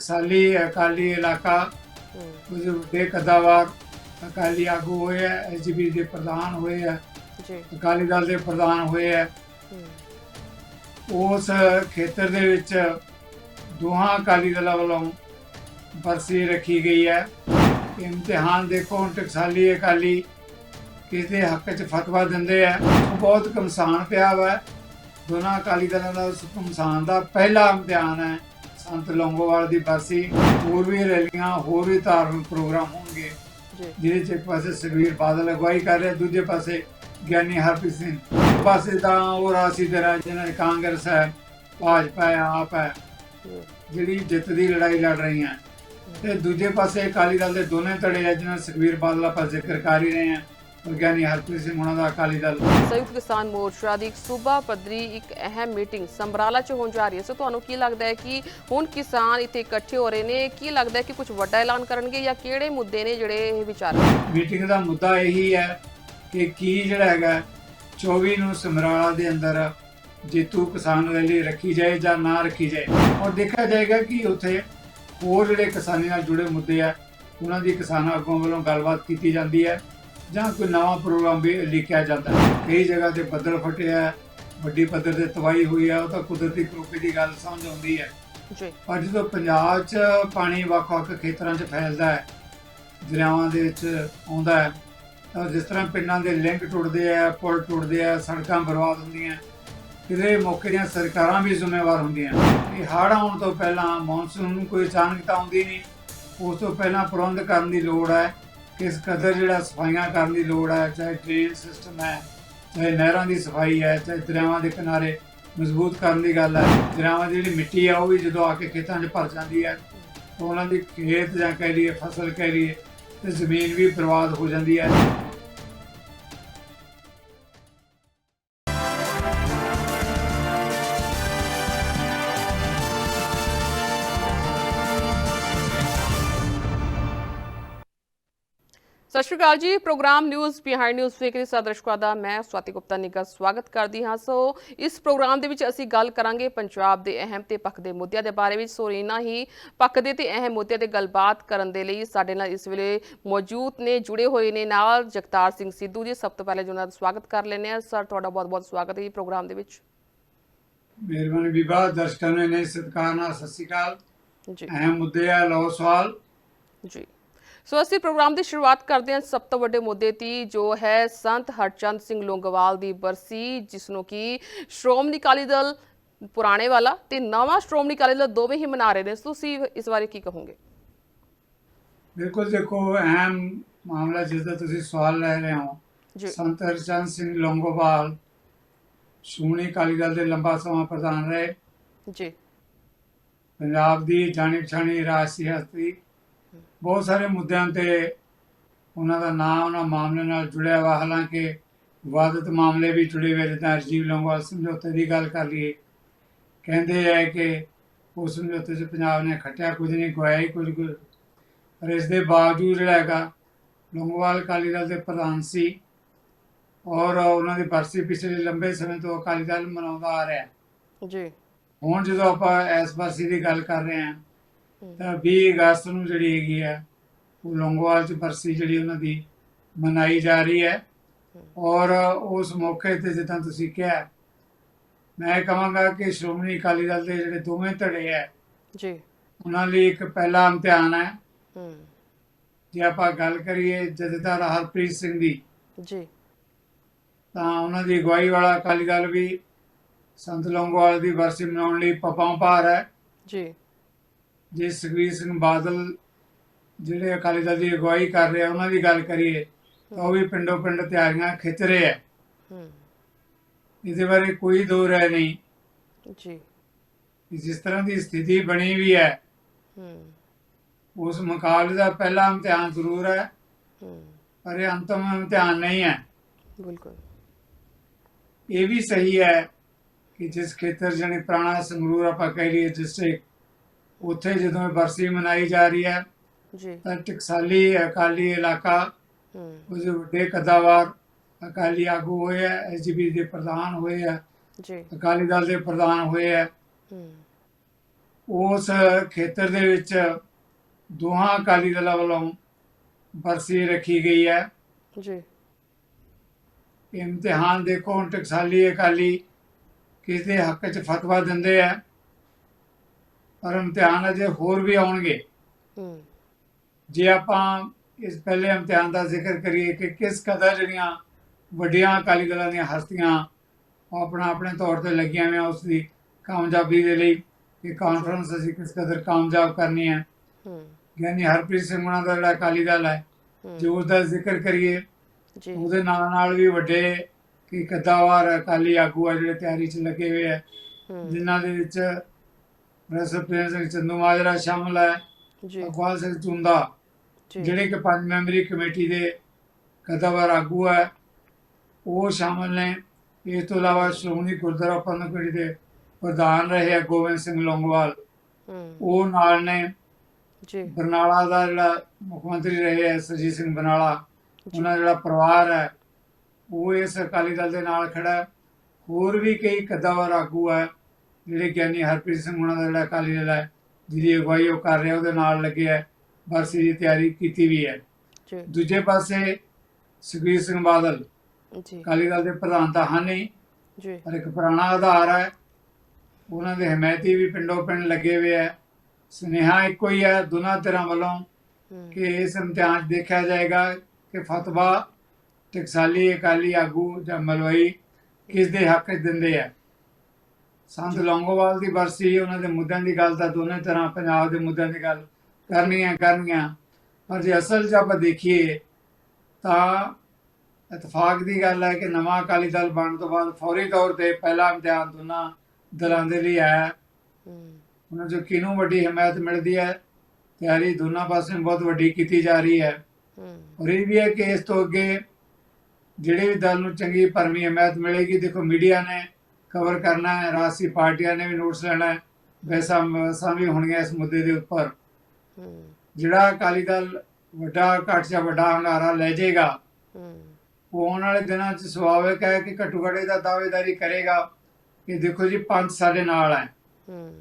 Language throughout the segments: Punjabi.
ਟਕਸਾਲੀ ਅਕਾਲੀ ਇਲਾਕਾ ਕੁਝ ਵੱਡੇ ਕਦਾਵਾਰ ਅਕਾਲੀ ਆਗੂ ਹੋਏ ਆ ਐਸਜੀਪੀ ਦੇ ਪ੍ਰਧਾਨ ਹੋਏ ਆ ਜੀ। ਅਕਾਲੀ ਦਲ ਦੇ ਪ੍ਰਧਾਨ ਹੋਏ ਆ। ਉਸ ਖੇਤਰ ਦੇ ਵਿੱਚ ਦੋਹਾਂ ਅਕਾਲੀ ਦਲਾਂ ਵੱਲੋਂ ਬਰਸੀ ਰੱਖੀ ਗਈ ਹੈ। ਇਮਤਿਹਾਨ ਦੇਖੋ ਟਕਸਾਲੀ ਅਕਾਲੀ ਕਿਸ ਦੇ ਹੱਕ 'ਚ ਫਤਵਾ ਦਿੰਦੇ ਆ। ਬਹੁਤ ਕਮਸਾਨ ਪਿਆ ਵਾ। ਦੋਨਾਂ ਅਕਾਲੀ ਦਲਾਂ ਦਾ ਕਮਸਾਨ ਦਾ ਪਹਿਲਾ ਇਮਤਿਹਾਨ ਹੈ। ਸੰਤ ਲੌਂਗੋਵਾਲ ਦੀ ਬਰਸੀ ਹੋਰ ਵੀ ਰੈਲੀਆਂ ਹੋਰ ਵੀ ਧਾਰਮਿਕ ਪ੍ਰੋਗਰਾਮ ਹੋਣਗੇ। ਜਿਹਦੇ 'ਚ ਇੱਕ ਪਾਸੇ ਸੁਖਬੀਰ ਬਾਦਲ ਅਗਵਾਈ ਕਰ ਰਿਹਾ ਦੂਜੇ ਪਾਸੇ ਗਿਆਨੀ ਹਰਪ੍ਰੀਤ ਸਿੰਘ। ਇੱਕ ਪਾਸੇ ਤਾਂ ਉਹ ਰਾਸੀ ਦਰਾ ਜਿਹਨਾਂ ਨੇ ਕਾਂਗਰਸ ਹੈ ਭਾਜਪਾ ਹੈ ਆਪ ਹੈ ਹੂੰ ਜਿਹੜੀ ਜਿੱਤ ਦੀ ਲੜਾਈ ਲੜ ਰਹੀਆਂ ਤੇ ਦੂਜੇ ਪਾਸੇ ਅਕਾਲੀ ਦਲ ਦੇ ਦੋਨੇ ਧੜੇ ਆ ਜਿਹਨਾਂ ਸੁਖਬੀਰ ਬਾਦਲ ਆਪਾਂ ਜ਼ਿਕਰ ਕਰ ਹੀ ਰਹੇ ਆ ਗਿਆਨੀ ਹਰਪ੍ਰੀਤ ਸਿੰਘ ਉਹਨਾਂ ਦਾ ਅਕਾਲੀ ਦਲ। ਸੰਯੁਕਤ ਕਿਸਾਨ ਮੋਰਚਾ ਦੀ ਸੂਬਾ ਪੱਧਰੀ ਇੱਕ ਅਹਿਮ ਮੀਟਿੰਗ ਸੰਬਰਾਲਾ 'ਚ ਹੋਣ ਜਾ ਰਹੀ ਹੈ। ਸੋ ਤੁਹਾਨੂੰ ਕੀ ਲੱਗਦਾ ਹੈ ਕਿ ਹੁਣ ਕਿਸਾਨ ਇੱਥੇ ਇਕੱਠੇ ਹੋ ਰਹੇ ਨੇ? ਕੀ ਲੱਗਦਾ ਹੈ ਕਿ ਕੁਝ ਵੱਡਾ ਐਲਾਨ ਕਰਨਗੇ ਜਾਂ ਕਿਹੜੇ ਮੁੱਦੇ ਨੇ ਜਿਹੜੇ ਇਹ ਵਿਚਾਰ ਮੀਟਿੰਗ ਦਾ ਮੁੱਦਾ ਇਹੀ ਹੈ ਕਿ ਕੀ ਜਿਹੜਾ ਹੈਗਾ 24 ਨੂੰ ਸਮਰਾਲਾ ਦੇ ਅੰਦਰ ਜੇਤੂ ਕਿਸਾਨ ਰੈਲੀ ਰੱਖੀ ਜਾਏ ਜਾਂ ਨਾ ਰੱਖੀ ਜਾਏ। ਔਰ ਦੇਖਿਆ ਜਾਏਗਾ ਕਿ ਉੱਥੇ ਹੋਰ ਜਿਹੜੇ ਕਿਸਾਨੀ ਨਾਲ ਜੁੜੇ ਮੁੱਦੇ ਆ ਉਹਨਾਂ ਦੀ ਕਿਸਾਨਾਂ ਅੱਗੋਂ ਵੱਲੋਂ ਗੱਲਬਾਤ ਕੀਤੀ ਜਾਂਦੀ ਹੈ। ਜਾਂ ਕੋਈ ਨਵਾਂ ਪ੍ਰੋਗਰਾਮ ਵੀ ਲਿਖਿਆ ਜਾਂਦਾ ਹੈ। ਕਈ ਜਗ੍ਹਾ ਤੇ ਬੱਦਲ ਫਟਿਆ ਵੱਡੀ ਪੱਧਰ ਤੇ ਤਬਾਹੀ ਹੋਈ ਹੈ ਉਹ ਤਾਂ ਕੁਦਰਤੀ ਕਰੋਪੀ ਦੀ ਗੱਲ ਸਮਝ ਆਉਂਦੀ ਹੈ। ਜੀ। ਪਰ ਜਦੋਂ ਪੰਜਾਬ 'ਚ ਪਾਣੀ ਵੱਖ-ਵੱਖ ਖੇਤਰਾਂ 'ਚ ਫੈਲਦਾ ਹੈ ਦਰਿਆਵਾਂ ਦੇ ਵਿੱਚ ਆਉਂਦਾ ਹੈ ਤਾਂ ਜਿਸ ਤਰ੍ਹਾਂ ਪਿੰਡਾਂ ਦੇ ਲਿੰਕ ਟੁੱਟਦੇ ਆ ਪੁਲ ਟੁੱਟਦੇ ਆ ਸੜਕਾਂ ਬਰਬਾਦ ਹੁੰਦੀਆਂ ਕਿਤੇ ਮੌਕੇ ਦੀਆਂ ਸਰਕਾਰਾਂ ਵੀ ਜ਼ਿੰਮੇਵਾਰ ਹੁੰਦੀਆਂ। ਇਹ ਹੜ੍ਹ ਆਉਣ ਤੋਂ ਪਹਿਲਾਂ ਮੌਨਸੂਨ ਨੂੰ ਕੋਈ ਅਚਾਨਕ ਤਾਂ ਆਉਂਦੀ ਨਹੀਂ ਉਸ ਤੋਂ ਪਹਿਲਾਂ ਪ੍ਰਬੰਧ ਕਰਨ ਦੀ ਲੋੜ ਹੈ। ਇਸ ਕਦਰ ਜਿਹੜਾ ਸਫਾਈਆਂ ਕਰਨ ਦੀ ਲੋੜ ਹੈ, ਚਾਹੇ ਡਰੇਨ ਸਿਸਟਮ ਹੈ, ਚਾਹੇ ਨਹਿਰਾਂ ਦੀ ਸਫ਼ਾਈ ਹੈ, ਚਾਹੇ ਦਰਿਆਵਾਂ ਦੇ ਕਿਨਾਰੇ ਮਜ਼ਬੂਤ ਕਰਨ ਦੀ ਗੱਲ ਹੈ, ਦਰਿਆਵਾਂ ਦੀ ਜਿਹੜੀ ਮਿੱਟੀ ਆ ਉਹ ਵੀ ਜਦੋਂ ਆ ਕੇ ਖੇਤਾਂ 'ਚ ਭਰ ਜਾਂਦੀ ਹੈ ਤਾਂ ਉਹਨਾਂ ਦੀ ਖੇਤ ਜਾਂ ਕਹਿ ਲਈਏ ਫਸਲ ਕਹਿ ਲਈਏ, ਤੇ ਜ਼ਮੀਨ ਵੀ ਬਰਬਾਦ ਹੋ ਜਾਂਦੀ ਹੈ। ਸਤਿ ਸ਼੍ਰੀ ਅਕਾਲ ਜੀ। ਪ੍ਰੋਗਰਾਮ ਨਿਊਜ਼ ਬਿਹਾਈਂਡ ਨਿਊਜ਼ ਵੇਖ ਰਹੇ ਸਾਰੇ ਦਰਸ਼ਕਾਂ ਦਾ। ਮੈਂ ਸਵਾਤੀ ਗੁਪਤਾ ਨਿੱਘਾ ਸਵਾਗਤ ਕਰਦੀ ਹਾਂ। ਸੋ ਇਸ ਪ੍ਰੋਗਰਾਮ ਦੇ ਵਿੱਚ ਅਸੀਂ ਗੱਲ ਕਰਾਂਗੇ ਪੰਜਾਬ ਦੇ ਅਹਿਮ ਤੇ ਪੱਖ ਦੇ ਮੁੱਦਿਆਂ ਦੇ ਬਾਰੇ ਵਿੱਚ। ਸੋ ਇਹਨਾਂ ਹੀ ਪੱਖ ਦੇ ਤੇ ਅਹਿਮ ਮੁੱਦਿਆਂ ਤੇ ਗੱਲਬਾਤ ਕਰਨ ਦੇ ਲਈ ਸਾਡੇ ਨਾਲ ਇਸ ਵੇਲੇ ਮੌਜੂਦ ਨੇ ਜੁੜੇ ਹੋਏ ਨੇ ਨਾਲ ਜਗਤਾਰ ਸਿੰਘ ਸਿੱਧੂ ਜੀ। ਸਭ ਤੋਂ ਪਹਿਲੇ ਜੀ ਉਹਨਾਂ ਦਾ ਸਵਾਗਤ ਕਰ ਲੈਂਦੇ ਹਾਂ। ਸਰ ਤੁਹਾਡਾ ਬਹੁਤ-ਬਹੁਤ ਸਵਾਗਤ ਹੈ ਜੀ ਪ੍ਰੋਗਰਾਮ ਦੇ ਵਿੱਚ। ਮਿਹਰਬਾਨੀ ਵਿਭਾ ਦਰਸ਼ਕਾਂ ਨੂੰ ਸਤਿਕਾਰ ਨਾਲ ਸਤਿ ਸ਼੍ਰੀ ਅਕਾਲ। ਜੀ। ਅਹਿਮ ਮੁੱਦੇ ਆ ਲਓ ਸਵਾਲ। ਜੀ। ਸੋ ਅਸੀਂ ਪ੍ਰੋਗਰਾਮ ਦੀ ਸ਼ੁਰੂਆਤ ਕਰਦੇ ਹਾਂ ਸਭ ਤੋਂ ਵੱਡੇ ਮੁੱਦੇ ਦੀ ਜੋ ਹੈ ਸੰਤ ਹਰਚੰਦ ਸਿੰਘ ਲੋਂਗੋਵਾਲ ਦੀ ਬਰਸੀ ਜਿਸ ਨੂੰ ਕਿ ਸ਼੍ਰੋਮਣੀ ਅਕਾਲੀ ਦਲ ਪੁਰਾਣੇ ਵਾਲਾ ਤੇ ਨਵਾਂ ਸ਼੍ਰੋਮਣੀ ਅਕਾਲੀ ਦਲ ਦੋਵੇਂ ਹੀ ਮਨਾ ਰਹੇ ਨੇ। ਤੁਸੀਂ ਇਸ ਬਾਰੇ ਕੀ ਕਹੋਗੇ? ਬਿਲਕੁਲ ਦੇਖੋ ਅਹਿਮ ਮਾਮਲਾ ਜਿਸ ਦਾ ਤੁਸੀਂ ਸਵਾਲ ਲੈ ਰਹੇ ਹੋ ਸੰਤ ਹਰਚੰਦ ਸਿੰਘ ਲੌਂਗੋਵਾਲ ਸ਼੍ਰੋਮਣੀ ਅਕਾਲੀ ਦਲ ਦੇ ਲੰਬਾ ਸਮਾਂ ਪ੍ਰਧਾਨ ਰਹੇ। ਜੀ। ਪੰਜਾਬ ਦੀ ਜਾਣੀ ਪਛਾਣੀ ਰਾਜਸੀ ਹਸਤੀ ਬਹੁਤ ਸਾਰੇ ਮੁੱਦਿਆਂ ਤੇ ਉਹਨਾਂ ਦਾ ਨਾਮ ਉਹਨਾਂ ਮਾਮਲੇ ਨਾਲ ਜੁੜਿਆ ਵਾ। ਹਾਲਾਂਕਿ ਵਿਵਾਦਿਤ ਮਾਮਲੇ ਵੀ ਜੁੜੇ ਹੋਏ ਜਿੱਦਾਂ ਰਾਜੀਵ ਲੌਂਗੋਵਾਲ ਸਮਝੌਤੇ ਦੀ ਗੱਲ ਕਰ ਲਈਏ। ਕਹਿੰਦੇ ਹੈ ਕਿ ਉਸ ਸਮਝੌਤੇ 'ਚ ਪੰਜਾਬ ਨੇ ਖੱਟਿਆ ਕੁਝ ਨਹੀਂ ਖਵਾਇਆ ਹੀ ਕੁਝ ਕੁਝ ਪਰ ਇਸ ਦੇ ਬਾਵਜੂਦ ਜਿਹੜਾ ਹੈਗਾ ਲੌਂਗੋਵਾਲ ਅਕਾਲੀ ਦਲ ਦੇ ਪ੍ਰਧਾਨ ਸੀ ਔਰ ਉਹਨਾਂ ਦੀ ਬਰਸੀ ਪਿਛਲੇ ਲੰਬੇ ਸਮੇਂ ਤੋਂ ਅਕਾਲੀ ਦਲ ਮਨਾਉਂਦਾ ਆ ਰਿਹਾ। ਜੀ। ਹੁਣ ਜਦੋਂ ਆਪਾਂ ਇਸ ਬਰਸੀ ਦੀ ਗੱਲ ਕਰ ਰਹੇ ਹਾਂ ਤਾਂ 20 ਅਗਸਤ ਨੂੰ ਜਿਹੜੀ ਹੈਗੀ ਹੈ ਉਹ ਲੌਂਗੋਵਾਲ ਚ ਬਰਸੀ ਜਿਹੜੀ ਉਹਨਾਂ ਦੀ ਮਨਾਈ ਜਾ ਰਹੀ ਹੈ। ਔਰ ਉਸ ਮੌਕੇ ਤੇ ਜਿੱਦਾਂ ਤੁਸੀਂ ਕਿਹਾ ਮੈਂ ਕਹਾਂਗਾ ਕਿ ਸ਼੍ਰੋਮਣੀ ਅਕਾਲੀ ਦਲ ਦੇ ਜਿਹੜੇ ਦੋਵੇਂ ਧੜੇ ਹੈ ਜੀ। ਉਹਨਾਂ ਲਈ ਇੱਕ ਪਹਿਲਾ ਇਮਤਿਹਾਨ ਹੈ। ਜੇ ਆਪਾਂ ਗੱਲ ਕਰੀਏ ਜਥੇਦਾਰ ਹਰਪ੍ਰੀਤ ਸਿੰਘ ਦੀ ਜੀ। ਤਾਂ ਉਹਨਾਂ ਦੀ ਅਗਵਾਈ ਵਾਲਾ ਅਕਾਲੀ ਦਲ ਵੀ ਸੰਤ ਲੌਂਗੋਵਾਲ ਦੀ ਬਰਸੀ ਮਨਾਉਣ ਲਈ ਪਪਾਂ ਭਾਰ ਹੈ। ਜੀ। ਜੇ ਸੁਖਬੀਰ ਸਿੰਘ ਬਾਦਲ ਜਿਹੜੇ ਅਕਾਲੀ ਦਲ ਦੀ ਅਗਵਾਈ ਕਰ ਰਹੇ ਆ ਉਹਨਾਂ ਦੀ ਗੱਲ ਕਰੀਏ ਤਾਂ ਉਹ ਵੀ ਪਿੰਡੋਂ ਪਿੰਡ ਤਿਆਰੀਆਂ ਖਿੱਚ ਰਹੇ ਆ। ਇਹਦੇ ਬਾਰੇ ਕੋਈ ਦੋ ਰਾਏ ਨਹੀਂ। ਜੀ। ਜਿਸ ਤਰ੍ਹਾਂ ਦੀ ਸਥਿਤੀ ਬਣੀ ਵੀ ਹੈ ਉਸ ਮੁਕਾਬਲੇ ਦਾ ਪਹਿਲਾ ਇਮਤਿਹਾਨ ਜ਼ਰੂਰ ਹੈ ਪਰ ਇਹ ਅੰਤਮ ਇਮਤਿਹਾਨ ਨਹੀਂ ਹੈ। ਬਿਲਕੁਲ। ਇਹ ਵੀ ਸਹੀ ਹੈ ਕਿ ਜਿਸ ਖੇਤਰ ਜਣੇ ਪੁਰਾਣਾ ਸੰਗਰੂਰ ਆਪਾਂ ਕਹਿ ਲਈਏ ਡਿਸਟ੍ਰਿਕਟ ਉੱਥੇ ਜਦੋਂ ਬਰਸੀ ਮਨਾਈ ਜਾ ਰਹੀ ਹੈ ਜੀ। ਤਾਂ ਟਕਸਾਲੀ ਅਕਾਲੀ ਇਲਾਕਾ ਕੁਝ ਵੱਡੇ ਕਦਾਵਾਰ ਅਕਾਲੀ ਆਗੂ ਹੋਏ ਆ ਐਸਜੀਪੀ ਦੇ ਪ੍ਰਧਾਨ ਹੋਏ ਆ ਜੀ। ਅਕਾਲੀ ਦਲ ਦੇ ਪ੍ਰਧਾਨ ਹੋਏ ਆ। ਉਸ ਖੇਤਰ ਦੇ ਵਿੱਚ ਦੋਹਾਂ ਅਕਾਲੀ ਦਲਾਂ ਵੱਲੋਂ ਬਰਸੀ ਰੱਖੀ ਗਈ ਹੈ। ਜੀ। ਇਮਤਿਹਾਨ ਦੇਖੋ ਹੁਣ ਟਕਸਾਲੀ ਅਕਾਲੀ ਕਿਸ ਦੇ ਹੱਕ 'ਚ ਫਤਵਾ ਦਿੰਦੇ ਆ? ਪਰ ਇਮਤਿਹਾਨ ਅਜੇ ਹੋਰ ਵੀ ਆਉਣਗੇ। ਜੇ ਆਪਾਂ ਇਸ ਪਹਿਲੇ ਇਮਤਿਹਾਨ ਦਾ ਜ਼ਿਕਰ ਕਰੀਏ ਕਿ ਕਿਸ ਕਦਰ ਜਿਹੜੀਆਂ ਵੱਡੀਆਂ ਅਕਾਲੀ ਦਲਾਂ ਦੀਆਂ ਹਸਤੀਆਂ ਉਹ ਆਪਣਾ ਆਪਣੇ ਤੌਰ ਤੇ ਲੱਗੀਆਂ ਹੋਈਆਂ ਉਸ ਦੀ ਕਾਮਯਾਬੀ ਦੇ ਲਈ ਕਿ ਕਾਨਫਰੰਸ ਅਸੀਂ ਕਿਸ ਕਦਰ ਕਾਮਯਾਬ ਕਰਨੀ ਹੈ। ਯਾਨੀ ਹਰਪ੍ਰੀਤ ਸਿੰਘ ਉਹਨਾਂ ਦਾ ਜਿਹੜਾ ਅਕਾਲੀ ਦਲ ਹੈ ਜੇ ਉਸ ਦਾ ਜ਼ਿਕਰ ਕਰੀਏ ਉਹਦੇ ਨਾਲ ਨਾਲ ਵੀ ਵੱਡੇ ਕਿ ਕੱਦਾਵਾਰ ਅਕਾਲੀ ਆਗੂ ਆ ਜਿਹੜੇ ਤਿਆਰੀ 'ਚ ਲੱਗੇ ਹੋਏ ਆ ਜਿਨ੍ਹਾਂ ਦੇ ਵਿੱਚ ਪ੍ਰੋਫੈਸਰ ਪ੍ਰੇਮ ਸਿੰਘ ਚੰਦੂ ਮਾਜਰਾ ਸ਼ਾਮਲ ਹੈ ਜੀ। ਅਕਵਾਲ ਸਿੰਘ ਚੁੰਦਾ ਜੀ। ਜਿਹੜੇ ਕਿ ਪੰਜ ਮੈਂਬਰੀ ਕਮੇਟੀ ਦੇ ਕਦਾਵਰ ਆਗੂ ਹੈ ਉਹ ਸ਼ਾਮਲ ਨੇ। ਇਸ ਤੋਂ ਇਲਾਵਾ ਸ਼੍ਰੋਮਣੀ ਗੁਰਦੁਆਰਾ ਪ੍ਰਬੰਧਕ ਕਮੇਟੀ ਦੇ ਪ੍ਰਧਾਨ ਰਹੇ ਗੋਬਿੰਦ ਸਿੰਘ ਲੌਂਗੋਵਾਲ। ਉਹ ਨਾਲ ਨੇ। ਜੀ। ਬਰਨਾਲਾ ਦਾ ਜਿਹੜਾ ਮੁੱਖ ਮੰਤਰੀ ਰਹੇ ਹੈ ਸਰਜੀਤ ਸਿੰਘ ਬਰਨਾਲਾ ਉਹਨਾਂ ਜਿਹੜਾ ਪਰਿਵਾਰ ਹੈ ਉਹ ਇਸ ਅਕਾਲੀ ਦਲ ਦੇ ਨਾਲ ਖੜਾ ਹੋਰ ਵੀ ਕਈ ਕਦਾਵਰ ਆਗੂ ਹੈ। ਜਿਹੜੇ ਗਿਆਨੀ ਹਰਪ੍ਰੀਤ ਸਿੰਘ ਉਹਨਾਂ ਦਾ ਜਿਹੜਾ ਅਕਾਲੀ ਦਲ ਹੈ ਜਿਹਦੀ ਅਗਵਾਈ ਉਹ ਕਰ ਰਿਹਾ ਉਹਦੇ ਨਾਲ ਲੱਗੇ ਹੈ ਬਰਸੀ ਦੀ ਤਿਆਰੀ ਕੀਤੀ ਵੀ ਹੈ। ਜੀ। ਦੂਜੇ ਪਾਸੇ ਸੁਖਬੀਰ ਸਿੰਘ ਬਾਦਲ ਜੀ। ਅਕਾਲੀ ਦਲ ਦੇ ਪ੍ਰਧਾਨ ਤਾਂ ਹਨ ਨਹੀਂ ਜੀ। ਪਰ ਇੱਕ ਪੁਰਾਣਾ ਆਧਾਰ ਹੈ ਉਹਨਾਂ ਦੇ ਹਮਾਇਤੀ ਵੀ ਪਿੰਡੋਂ ਪਿੰਡ ਲੱਗੇ ਹੋਏ ਹੈ ਸੁਨੇਹਾ ਇੱਕੋ ਹੀ ਹੈ ਦੋਨਾਂ ਧਿਰਾਂ ਵੱਲੋਂ ਹੂੰ। ਕਿ ਇਸ ਇਮਤਿਹਾਨ ਦੇਖਿਆ ਜਾਏਗਾ ਕਿ ਫਤਵਾ ਟਕਸਾਲੀ ਅਕਾਲੀ ਆਗੂ ਜਾਂ ਮਲਵਈ ਕਿਸ ਦੇ ਹੱਕ ਦਿੰਦੇ ਆ। ਸੰਤ ਲੌਂਗੋਵਾਲ ਦੀ ਬਰਸੀ ਉਹਨਾਂ ਦੇ ਮੁੱਦਿਆਂ ਦੀ ਗੱਲ ਤਾਂ ਦੋਨੇ ਤਰ੍ਹਾਂ ਪੰਜਾਬ ਦੇ ਮੁੱਦਿਆਂ ਦੀ ਗੱਲ ਕਰਨੀਆਂ ਕਰਨੀਆਂ। ਪਰ ਜੇ ਅਸਲ 'ਚ ਆਪਾਂ ਦੇਖੀਏ ਤਾਂ ਇਤਫਾਕ ਦੀ ਗੱਲ ਹੈ ਕਿ ਨਵਾਂ ਅਕਾਲੀ ਦਲ ਬਣਨ ਤੋਂ ਬਾਅਦ ਫੌਰੀ ਤੌਰ ਤੇ ਪਹਿਲਾ ਇਮਤਿਹਾਨ ਦੋਨਾਂ ਦਲਾਂ ਦੇ ਲਈ ਆਇਆ। ਉਹਨਾਂ ਚੋਂ ਕਿਹਨੂੰ ਵੱਡੀ ਹਮਾਇਤ ਮਿਲਦੀ ਹੈ? ਤਿਆਰੀ ਦੋਨਾਂ ਪਾਸਿਓਂ ਬਹੁਤ ਵੱਡੀ ਕੀਤੀ ਜਾ ਰਹੀ ਹੈ। ਔਰ ਇਹ ਵੀ ਹੈ ਕਿ ਇਸ ਤੋਂ ਅੱਗੇ ਜਿਹੜੇ ਵੀ ਦਲ ਨੂੰ ਚੰਗੀ ਭਰਮੀ ਹਮਾਇਤ ਮਿਲੇਗੀ ਦੇਖੋ ਮੀਡੀਆ ਨੇ ਕਵਰ ਕਰਨਾ ਹੈ ਰਾਜਸੀ ਪਾਰਟੀਆਂ ਨੇ ਵੀ ਨੋਟਸ ਲੈਣਾ ਹੈ ਵੈਸਾ ਵੀ ਹੋਣਗੀਆਂ ਇਸ ਮੁੱਦੇ ਦੇ ਉੱਪਰ। ਜਿਹੜਾ ਅਕਾਲੀ ਦਲ ਵੱਡਾ ਘੱਟ ਜਾਂ ਵੱਡਾ ਹੰਗਾਰਾ ਲੈ ਜਾਏਗਾ ਹੂੰ ਉਹ ਆਉਣ ਵਾਲੇ ਦਿਨਾਂ 'ਚ ਸੁਭਾਵਿਕ ਹੈ ਕਿ ਘੱਟੋ ਘੱਟ ਇਹਦਾ ਦਾਅਵੇਦਾਰੀ ਕਰੇਗਾ ਕਿ ਦੇਖੋ ਜੀ ਪੰਥ ਸਾਡੇ ਨਾਲ ਹੈ। ਹੂੰ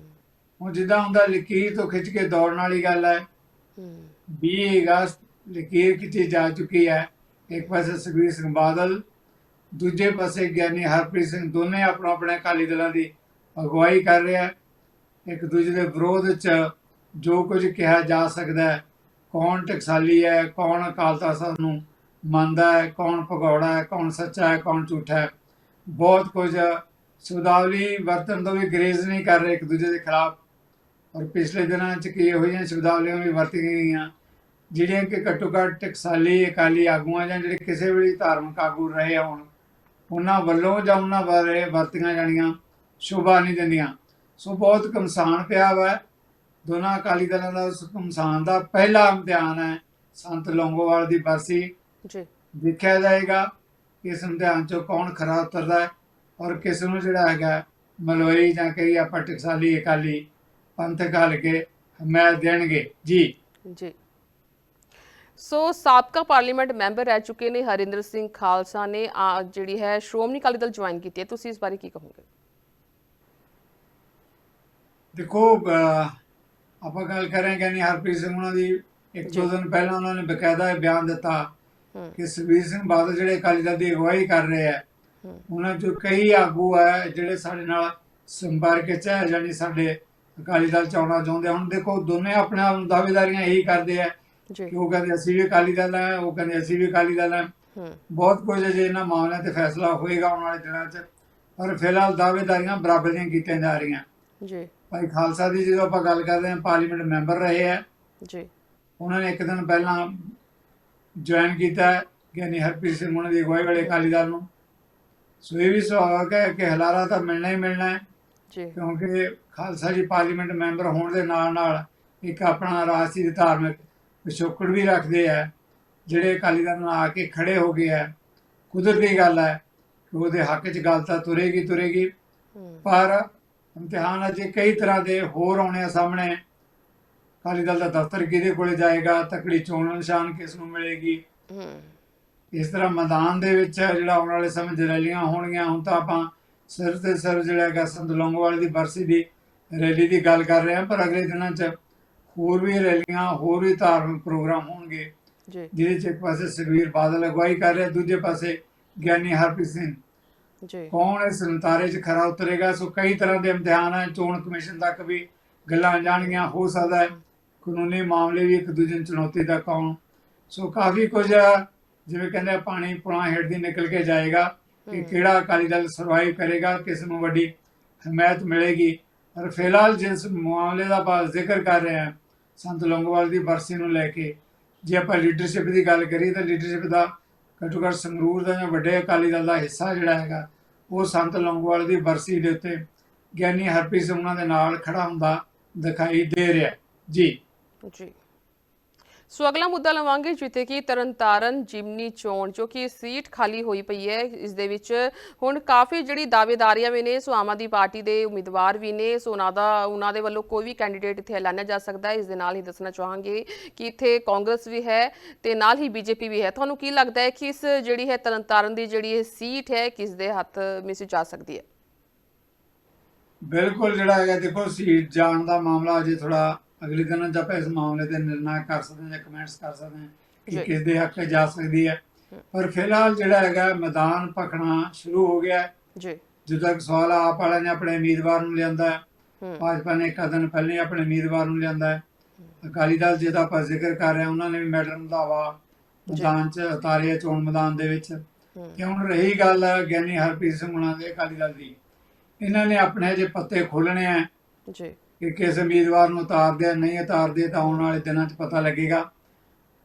ਹੁਣ ਜਿੱਦਾਂ ਹੁੰਦਾ ਲਕੀਰ ਤੋਂ ਖਿੱਚ ਕੇ ਦੌੜਨ ਵਾਲੀ ਗੱਲ ਹੈ। ਹੂੰ। 20 ਅਗਸਤ ਲਕੀਰ ਖਿੱਚੀ ਜਾ ਚੁੱਕੀ ਹੈ। ਇੱਕ ਪਾਸੇ ਸੁਖਬੀਰ ਸਿੰਘ ਬਾਦਲ ਦੂਜੇ ਪਾਸੇ ਗਿਆਨੀ ਹਰਪ੍ਰੀਤ ਸਿੰਘ ਦੋਨੇ ਆਪਣਾ ਆਪਣੇ ਅਕਾਲੀ ਦਲਾਂ ਦੀ ਅਗਵਾਈ ਕਰ ਰਿਹਾ ਇੱਕ ਦੂਜੇ ਦੇ ਵਿਰੋਧ 'ਚ ਜੋ ਕੁਝ ਕਿਹਾ ਜਾ ਸਕਦਾ ਹੈ, ਕੌਣ ਟਕਸਾਲੀ ਹੈ, ਕੌਣ ਅਕਾਲ ਤਖਤ ਸਾਹਿਬ ਨੂੰ ਮੰਨਦਾ ਹੈ, ਕੌਣ ਭਗੌੜਾ ਹੈ, ਕੌਣ ਸੱਚਾ ਹੈ, ਕੌਣ ਝੂਠਾ ਹੈ। ਬਹੁਤ ਕੁਝ ਸ਼ਬਦਾਵਲੀ ਵਰਤਨ ਤੋਂ ਵੀ ਗਰੇਜ਼ ਨਹੀਂ ਕਰ ਰਹੇ ਇੱਕ ਦੂਜੇ ਦੇ ਖਿਲਾਫ। ਔਰ ਪਿਛਲੇ ਦਿਨਾਂ 'ਚ ਕੀ ਇਹੋ ਜਿਹੀਆਂ ਸ਼ਬਦਾਵਲੀਆਂ ਵੀ ਵਰਤੀਆਂ ਗਈਆਂ, ਜਿਹੜੀਆਂ ਕਿ ਘੱਟੋ ਘੱਟ ਟਕਸਾਲੀ ਅਕਾਲੀ ਆਗੂਆਂ ਜਾਂ ਜਿਹੜੇ ਕਿਸੇ ਵੀ ਧਾਰਮਿਕ ਆਗੂ ਰਹੇ ਹੋਣ ਉਹਨਾਂ ਵੱਲੋਂ ਜਾਂ ਉਹਨਾਂ ਬਾਰੇ ਵਰਤੀਆਂ ਜਾਣੀਆਂ ਸ਼ੋਭਾ ਨਹੀਂ ਦਿੰਦੀਆਂ। ਸੋ ਬਹੁਤ ਕਮਸਾਨ ਪਿਆ ਵਾ। ਦੋਨਾਂ ਅਕਾਲੀ ਦਲਾਂ ਦਾ ਕਮਸਾਨ ਦਾ ਪਹਿਲਾ ਇਮਤਿਹਾਨ ਹੈ ਸੰਤ ਲੌਂਗੋਵਾਲ ਦੀ ਬਰਸੀ ਜੀ। ਦੇਖਿਆ ਜਾਏਗਾ ਕਿ ਇਸ ਇਮਤਿਹਾਨ ਚੋਂ ਕੌਣ ਖਰਾ ਉਤਰਦਾ ਹੈ ਔਰ ਕਿਸ ਨੂੰ ਜਿਹੜਾ ਹੈਗਾ ਮਲਵਈ ਜਾਂ ਕਈ ਆਪਾਂ ਟਕਸਾਲੀ ਅਕਾਲੀ ਪੰਥਕ ਹਲਕੇ ਹਮਾਇਤ ਦੇਣਗੇ। ਜੀ। ਜੀ। ਸੋ ਸਾਬਕਾ ਪਾਰਲੀਮੈਂਟ ਮੈਂਬਰ ਰਹਿ ਚੁੱਕੇ ਨੇ ਹਰਿੰਦਰ ਸਿੰਘ ਖਾਲਸਾ ਨੇ। ਆ, ਜਿਹੜੀ ਹੈ ਸ਼੍ਰੋਮਣੀ ਅਕਾਲੀ ਦਲ ਜੁਆਇਨ ਕੀਤੀ ਹੈ। ਤੁਸੀਂ ਇਸ ਬਾਰੇ ਕੀ ਕਹੋਗੇ? ਦੇਖੋ ਆਪਾਂ ਗੱਲ ਕਰਾਂਗੇ ਨਹੀਂ ਹਰਪ੍ਰੀਤ ਸਿੰਘ ਉਹਨਾਂ ਦੀ ਇੱਕ ਦੋ ਦਿਨ ਪਹਿਲਾਂ ਉਹਨਾਂ ਨੇ ਬਕਾਇਦਾ ਬਿਆਨ ਦਿੱਤਾ ਕਿ ਸੁਖਬੀਰ ਸਿੰਘ ਬਾਦਲ ਜਿਹੜੇ ਅਕਾਲੀ ਦਲ ਦੀ ਅਗਵਾਈ ਕਰ ਰਹੇ ਆ ਹੂੰ। ਉਹਨਾਂ ਚੋਂ ਕਈ ਆਗੂ ਹੈ ਜਿਹੜੇ ਸਾਡੇ ਨਾਲ ਸੰਪਰਕ 'ਚ ਹੈ ਜਾਨੀ ਸਾਡੇ ਅਕਾਲੀ ਦਲ ਚ ਆਉਣਾ ਚਾਹੁੰਦੇ ਆ। ਹੁਣ ਦੇਖੋ ਦੋਨੇ ਆਪਣੇ ਆਪ ਨੂੰ ਦਾਅਵੇਦਾਰੀਆਂ ਇਹੀ ਕਰਦੇ ਆ ਜੀ। ਉਹ ਕਹਿੰਦੇ ਅਸੀਂ ਵੀ ਅਕਾਲੀ ਦਲ ਹੈ ਉਹ ਕਹਿੰਦੇ ਅਸੀਂ ਵੀ ਅਕਾਲੀ ਦਲ ਹੂੰ। ਬਹੁਤ ਕੁਝ ਅਜੇ ਇਹਨਾਂ ਮਾਮਲਿਆਂ ਤੇ ਫੈਸਲਾ ਹੋਏਗਾ ਆਉਣ ਵਾਲੇ ਦਿਨਾਂ 'ਚ ਪਰ ਫਿਲਹਾਲ ਦਾਅਵੇਦਾਰੀਆਂ ਬਰਾਬਰ ਦੀਆਂ ਕੀਤੀਆਂ ਜਾ ਰਹੀਆਂ। ਜੀ। ਭਾਈ ਖਾਲਸਾ ਦੀ ਜਦੋਂ ਆਪਾਂ ਗੱਲ ਕਰਦੇ ਹਾਂ ਪਾਰਲੀਮੈਂਟ ਮੈਂਬਰ ਰਹੇ ਆ। ਜੀ। ਉਹਨਾਂ ਨੇ ਇੱਕ ਦਿਨ ਪਹਿਲਾਂ ਜੁਆਇਨ ਕੀਤਾ ਗਿਆਨੀ ਹਰਪ੍ਰੀਤ ਸਿੰਘ ਉਹਨਾਂ ਦੀ ਅਗਵਾਈ ਵਾਲੇ ਅਕਾਲੀ ਦਲ ਨੂੰ। ਸੋ ਇਹ ਵੀ ਸੁਭਾਵਿਕ ਹੈ ਕਿ ਹਲਾਰਾ ਤਾਂ ਮਿਲਣਾ ਹੀ ਮਿਲਣਾ ਹੈ। ਜੀ। ਕਿਉਂਕਿ ਖਾਲਸਾ ਜੀ ਪਾਰਲੀਮੈਂਟ ਮੈਂਬਰ ਹੋਣ ਦੇ ਨਾਲ ਨਾਲ ਇੱਕ ਆਪਣਾ ਰਾਜਸੀ ਧਾਰਮਿਕ ਪਿਛੋਕੜ ਵੀ ਰੱਖਦੇ ਆ ਜਿਹੜੇ ਅਕਾਲੀ ਦਲ ਨਾਲ ਆ ਕੇ ਖੜੇ ਹੋ ਗਏ ਆ ਕੁਦਰਤੀ ਗੱਲ ਹੈ ਕਿ ਉਹਦੇ ਹੱਕ 'ਚ ਗੱਲ ਤਾਂ ਤੁਰੇਗੀ ਤੁਰੇਗੀ। ਪਰ ਇਮਤਿਹਾਨ ਅਜੇ ਕਈ ਤਰ੍ਹਾਂ ਦੇ ਹੋਰ ਆਉਣੇ ਆ ਸਾਹਮਣੇ। ਅਕਾਲੀ ਦਲ ਦਾ ਦਫ਼ਤਰ ਕਿਹਦੇ ਕੋਲੇ ਜਾਏਗਾ ਤਕੜੀ ਚੋਣ ਨਿਸ਼ਾਨ ਕਿਸ ਨੂੰ ਮਿਲੇਗੀ? ਇਸ ਤਰ੍ਹਾਂ ਮੈਦਾਨ ਦੇ ਵਿੱਚ ਜਿਹੜਾ ਆਉਣ ਵਾਲੇ ਸਮੇਂ 'ਚ ਰੈਲੀਆਂ ਹੋਣਗੀਆਂ ਹੁਣ ਤਾਂ ਆਪਾਂ ਸਿਰ ਤੇ ਸਿਰ ਜਿਹੜਾ ਹੈਗਾ ਸੰਤ ਲੌਂਗੋਵਾਲ ਦੀ ਬਰਸੀ ਦੀ ਰੈਲੀ ਦੀ ਗੱਲ ਕਰ ਰਹੇ ਹਾਂ ਪਰ ਅਗਲੇ ਦਿਨਾਂ 'ਚ ਹੋਰ ਵੀ ਰੈਲੀਆਂ ਹੋਰ ਵੀ ਧਾਰਮਿਕ ਪ੍ਰੋਗਰਾਮ ਹੋਣਗੇ। ਜੀ। ਜਿਹਦੇ 'ਚ ਇੱਕ ਪਾਸੇ ਸੁਖਬੀਰ ਬਾਦਲ ਅਗਵਾਈ ਕਰ ਰਿਹਾ ਦੂਜੇ ਪਾਸੇ ਗਿਆਨੀ ਹਰਪ੍ਰੀਤ ਸਿੰਘ। ਜੀ। ਕੌਣ ਇਸ ਨਤਾਰੇ 'ਚ ਖਰਾ ਉਤਰੇਗਾ? ਸੋ ਕਈ ਤਰ੍ਹਾਂ ਦੇ ਇਮਤਿਹਾਨ ਹੈ ਚੋਣ ਕਮਿਸ਼ਨ ਤੱਕ ਵੀ ਗੱਲਾਂ ਜਾਣਗੀਆਂ ਹੋ ਸਕਦਾ ਹੈ ਕਾਨੂੰਨੀ ਮਾਮਲੇ ਵੀ ਇੱਕ ਦੂਜੇ ਨੂੰ ਚੁਣੌਤੀ ਦਾ ਕੌਣ। ਸੋ ਕਾਫੀ ਕੁਝ ਆ, ਜਿਵੇਂ ਕਹਿੰਦੇ ਆ, ਪਾਣੀ ਪੁਣਾ ਹੇਠ ਦੀ ਨਿਕਲ ਕੇ ਜਾਏਗਾ ਕਿ ਕਿਹੜਾ ਅਕਾਲੀ ਦਲ ਸਰਵਾਈਵ ਕਰੇਗਾ ਕਿਸ ਨੂੰ ਵੱਡੀ ਹਮਾਇਤ ਮਿਲੇਗੀ। ਪਰ ਫਿਲਹਾਲ ਜਿਸ ਮਾਮਲੇ ਦਾ ਆਪਾਂ ਜ਼ਿਕਰ ਕਰ ਰਹੇ ਹਾਂ, ਸੰਤ ਲੌਂਗੋਵਾਲ ਦੀ ਬਰਸੀ ਨੂੰ ਲੈ ਕੇ, ਜੇ ਆਪਾਂ ਲੀਡਰਸ਼ਿਪ ਦੀ ਗੱਲ ਕਰੀਏ ਤਾਂ ਲੀਡਰਸ਼ਿਪ ਦਾ ਘੱਟੋ ਘੱਟ ਸੰਗਰੂਰ ਦਾ ਜਾਂ ਵੱਡੇ ਅਕਾਲੀ ਦਲ ਦਾ ਹਿੱਸਾ ਜਿਹੜਾ ਹੈਗਾ, ਉਹ ਸੰਤ ਲੌਂਗੋਵਾਲ ਦੀ ਬਰਸੀ ਦੇ ਉੱਤੇ ਗਿਆਨੀ ਹਰਪ੍ਰੀਤ ਸਿੰਘ ਉਹਨਾਂ ਦੇ ਨਾਲ ਖੜਾ ਹੁੰਦਾ ਦਿਖਾਈ ਦੇ ਰਿਹਾ। ਜੀ। ਜੀ। ਸੋ ਅਗਲਾ ਮੁੱਦਾ ਲਵਾਂਗੇ ਜਿੱਥੇ ਕਿ ਤਰਨਤਾਰਨ ਜਿਮਨੀ ਚੋਣ ਜੋ ਕਿ ਸੀਟ ਖਾਲੀ ਹੋਈ ਪਈ ਹੈ। ਇਸ ਦੇ ਵਿੱਚ ਹੁਣ ਕਾਫੀ ਜਿਹੜੀ ਦਾਅਵੇਦਾਰੀਆਂ ਵੀ ਨੇ, ਸੋ ਆਮ ਆਦਮੀ ਪਾਰਟੀ ਦੇ ਉਮੀਦਵਾਰ ਵੀ ਨੇ। ਸੋ ਉਹਨਾਂ ਦਾ, ਉਹਨਾਂ ਦੇ ਵੱਲੋਂ ਕੋਈ ਵੀ ਕੈਂਡੀਡੇਟ ਇੱਥੇ ਐਲਾਨਿਆ ਜਾ ਸਕਦਾ ਹੈ। ਇਸ ਦੇ ਨਾਲ ਹੀ ਦੱਸਣਾ ਚਾਹਾਂਗੇ ਕਿ ਇੱਥੇ ਕਾਂਗਰਸ ਵੀ ਹੈ ਤੇ ਨਾਲ ਹੀ ਬੀਜੇਪੀ ਵੀ ਹੈ। ਤੁਹਾਨੂੰ ਕੀ ਲੱਗਦਾ ਹੈ ਕਿ ਇਸ ਜਿਹੜੀ ਹੈ ਤਰਨਤਾਰਨ ਦੀ ਜਿਹੜੀ ਇਹ ਸੀਟ ਹੈ, ਕਿਸ ਦੇ ਹੱਥ ਮਿਸ ਜਾ ਸਕਦੀ ਹੈ? ਬਿਲਕੁਲ ਜਿਹੜਾ ਹੈਗਾ, ਦੇਖੋ ਸੀਟ ਜਾਣ ਦਾ ਮਾਮਲਾ ਅਜੇ ਥੋੜਾ ਅਗਲੇ ਦਿਨਾਂ ਆਪਾਂ ਇਸ ਮਾਮਲੇ ਤੇ ਨਿਰਣਾ ਕਰ ਸਕਦੇ ਹਾਂ ਜਾਂ ਕਮੈਂਟਸ ਕਰ ਸਕਦੇ ਹਾਂ ਜੀ। ਕਿ ਕਿਸ ਦੇ ਹੱਕ ਜਾ ਸਕਦੀ ਹੈ। ਪਰ ਫਿਲਹਾਲ ਜਿਹੜਾ ਹੈਗਾ ਮੈਦਾਨ ਭਖਣਾ ਸ਼ੁਰੂ ਹੋ ਗਿਆ। ਜੀ। ਜਦੋਂ ਤੱਕ ਸਵਾਲ ਆਪ ਵਾਲਿਆਂ ਨੇ ਆਪਣੇ ਉਮੀਦਵਾਰ ਨੂੰ ਲਿਆਂਦਾ ਭਾਜਪਾ ਨੇ ਇੱਕ ਦਿਨ ਪਹਿਲੇ ਆਪਣੇ ਉਮੀਦਵਾਰ ਨੂੰ ਲਿਆਂਦਾ ਹੈ। ਅਕਾਲੀ ਦਲ ਜਿਹਦਾ ਆਪਾਂ ਜ਼ਿਕਰ ਕਰ ਰਹੇ ਹਾਂ ਉਹਨਾਂ ਨੇ ਵੀ ਮੈਡਲ ਵਧਾਵਾ ਮੈਦਾਨ 'ਚ ਉਤਾਰਿਆ ਚੋਣ ਮੈਦਾਨ ਦੇ ਵਿੱਚ। ਤੇ ਹੁਣ ਰਹੀ ਗੱਲ ਗਿਆਨੀ ਹਰਪ੍ਰੀਤ ਸਿੰਘ ਹੁਣਾਂ ਦੇ ਅਕਾਲੀ ਦਲ ਦੀ। ਇਹਨਾਂ ਨੇ ਆਪਣੇ ਜੇ ਪੱਤੇ ਖੋਲਣੇ ਆ ਜੀ। ਕਿ ਕਿਸ ਉਮੀਦਵਾਰ ਨੂੰ ਉਤਾਰਦੇ ਆ ਨਹੀਂ ਉਤਾਰਦੇ ਤਾਂ ਆਉਣ ਵਾਲੇ ਦਿਨਾਂ 'ਚ ਪਤਾ ਲੱਗੇਗਾ।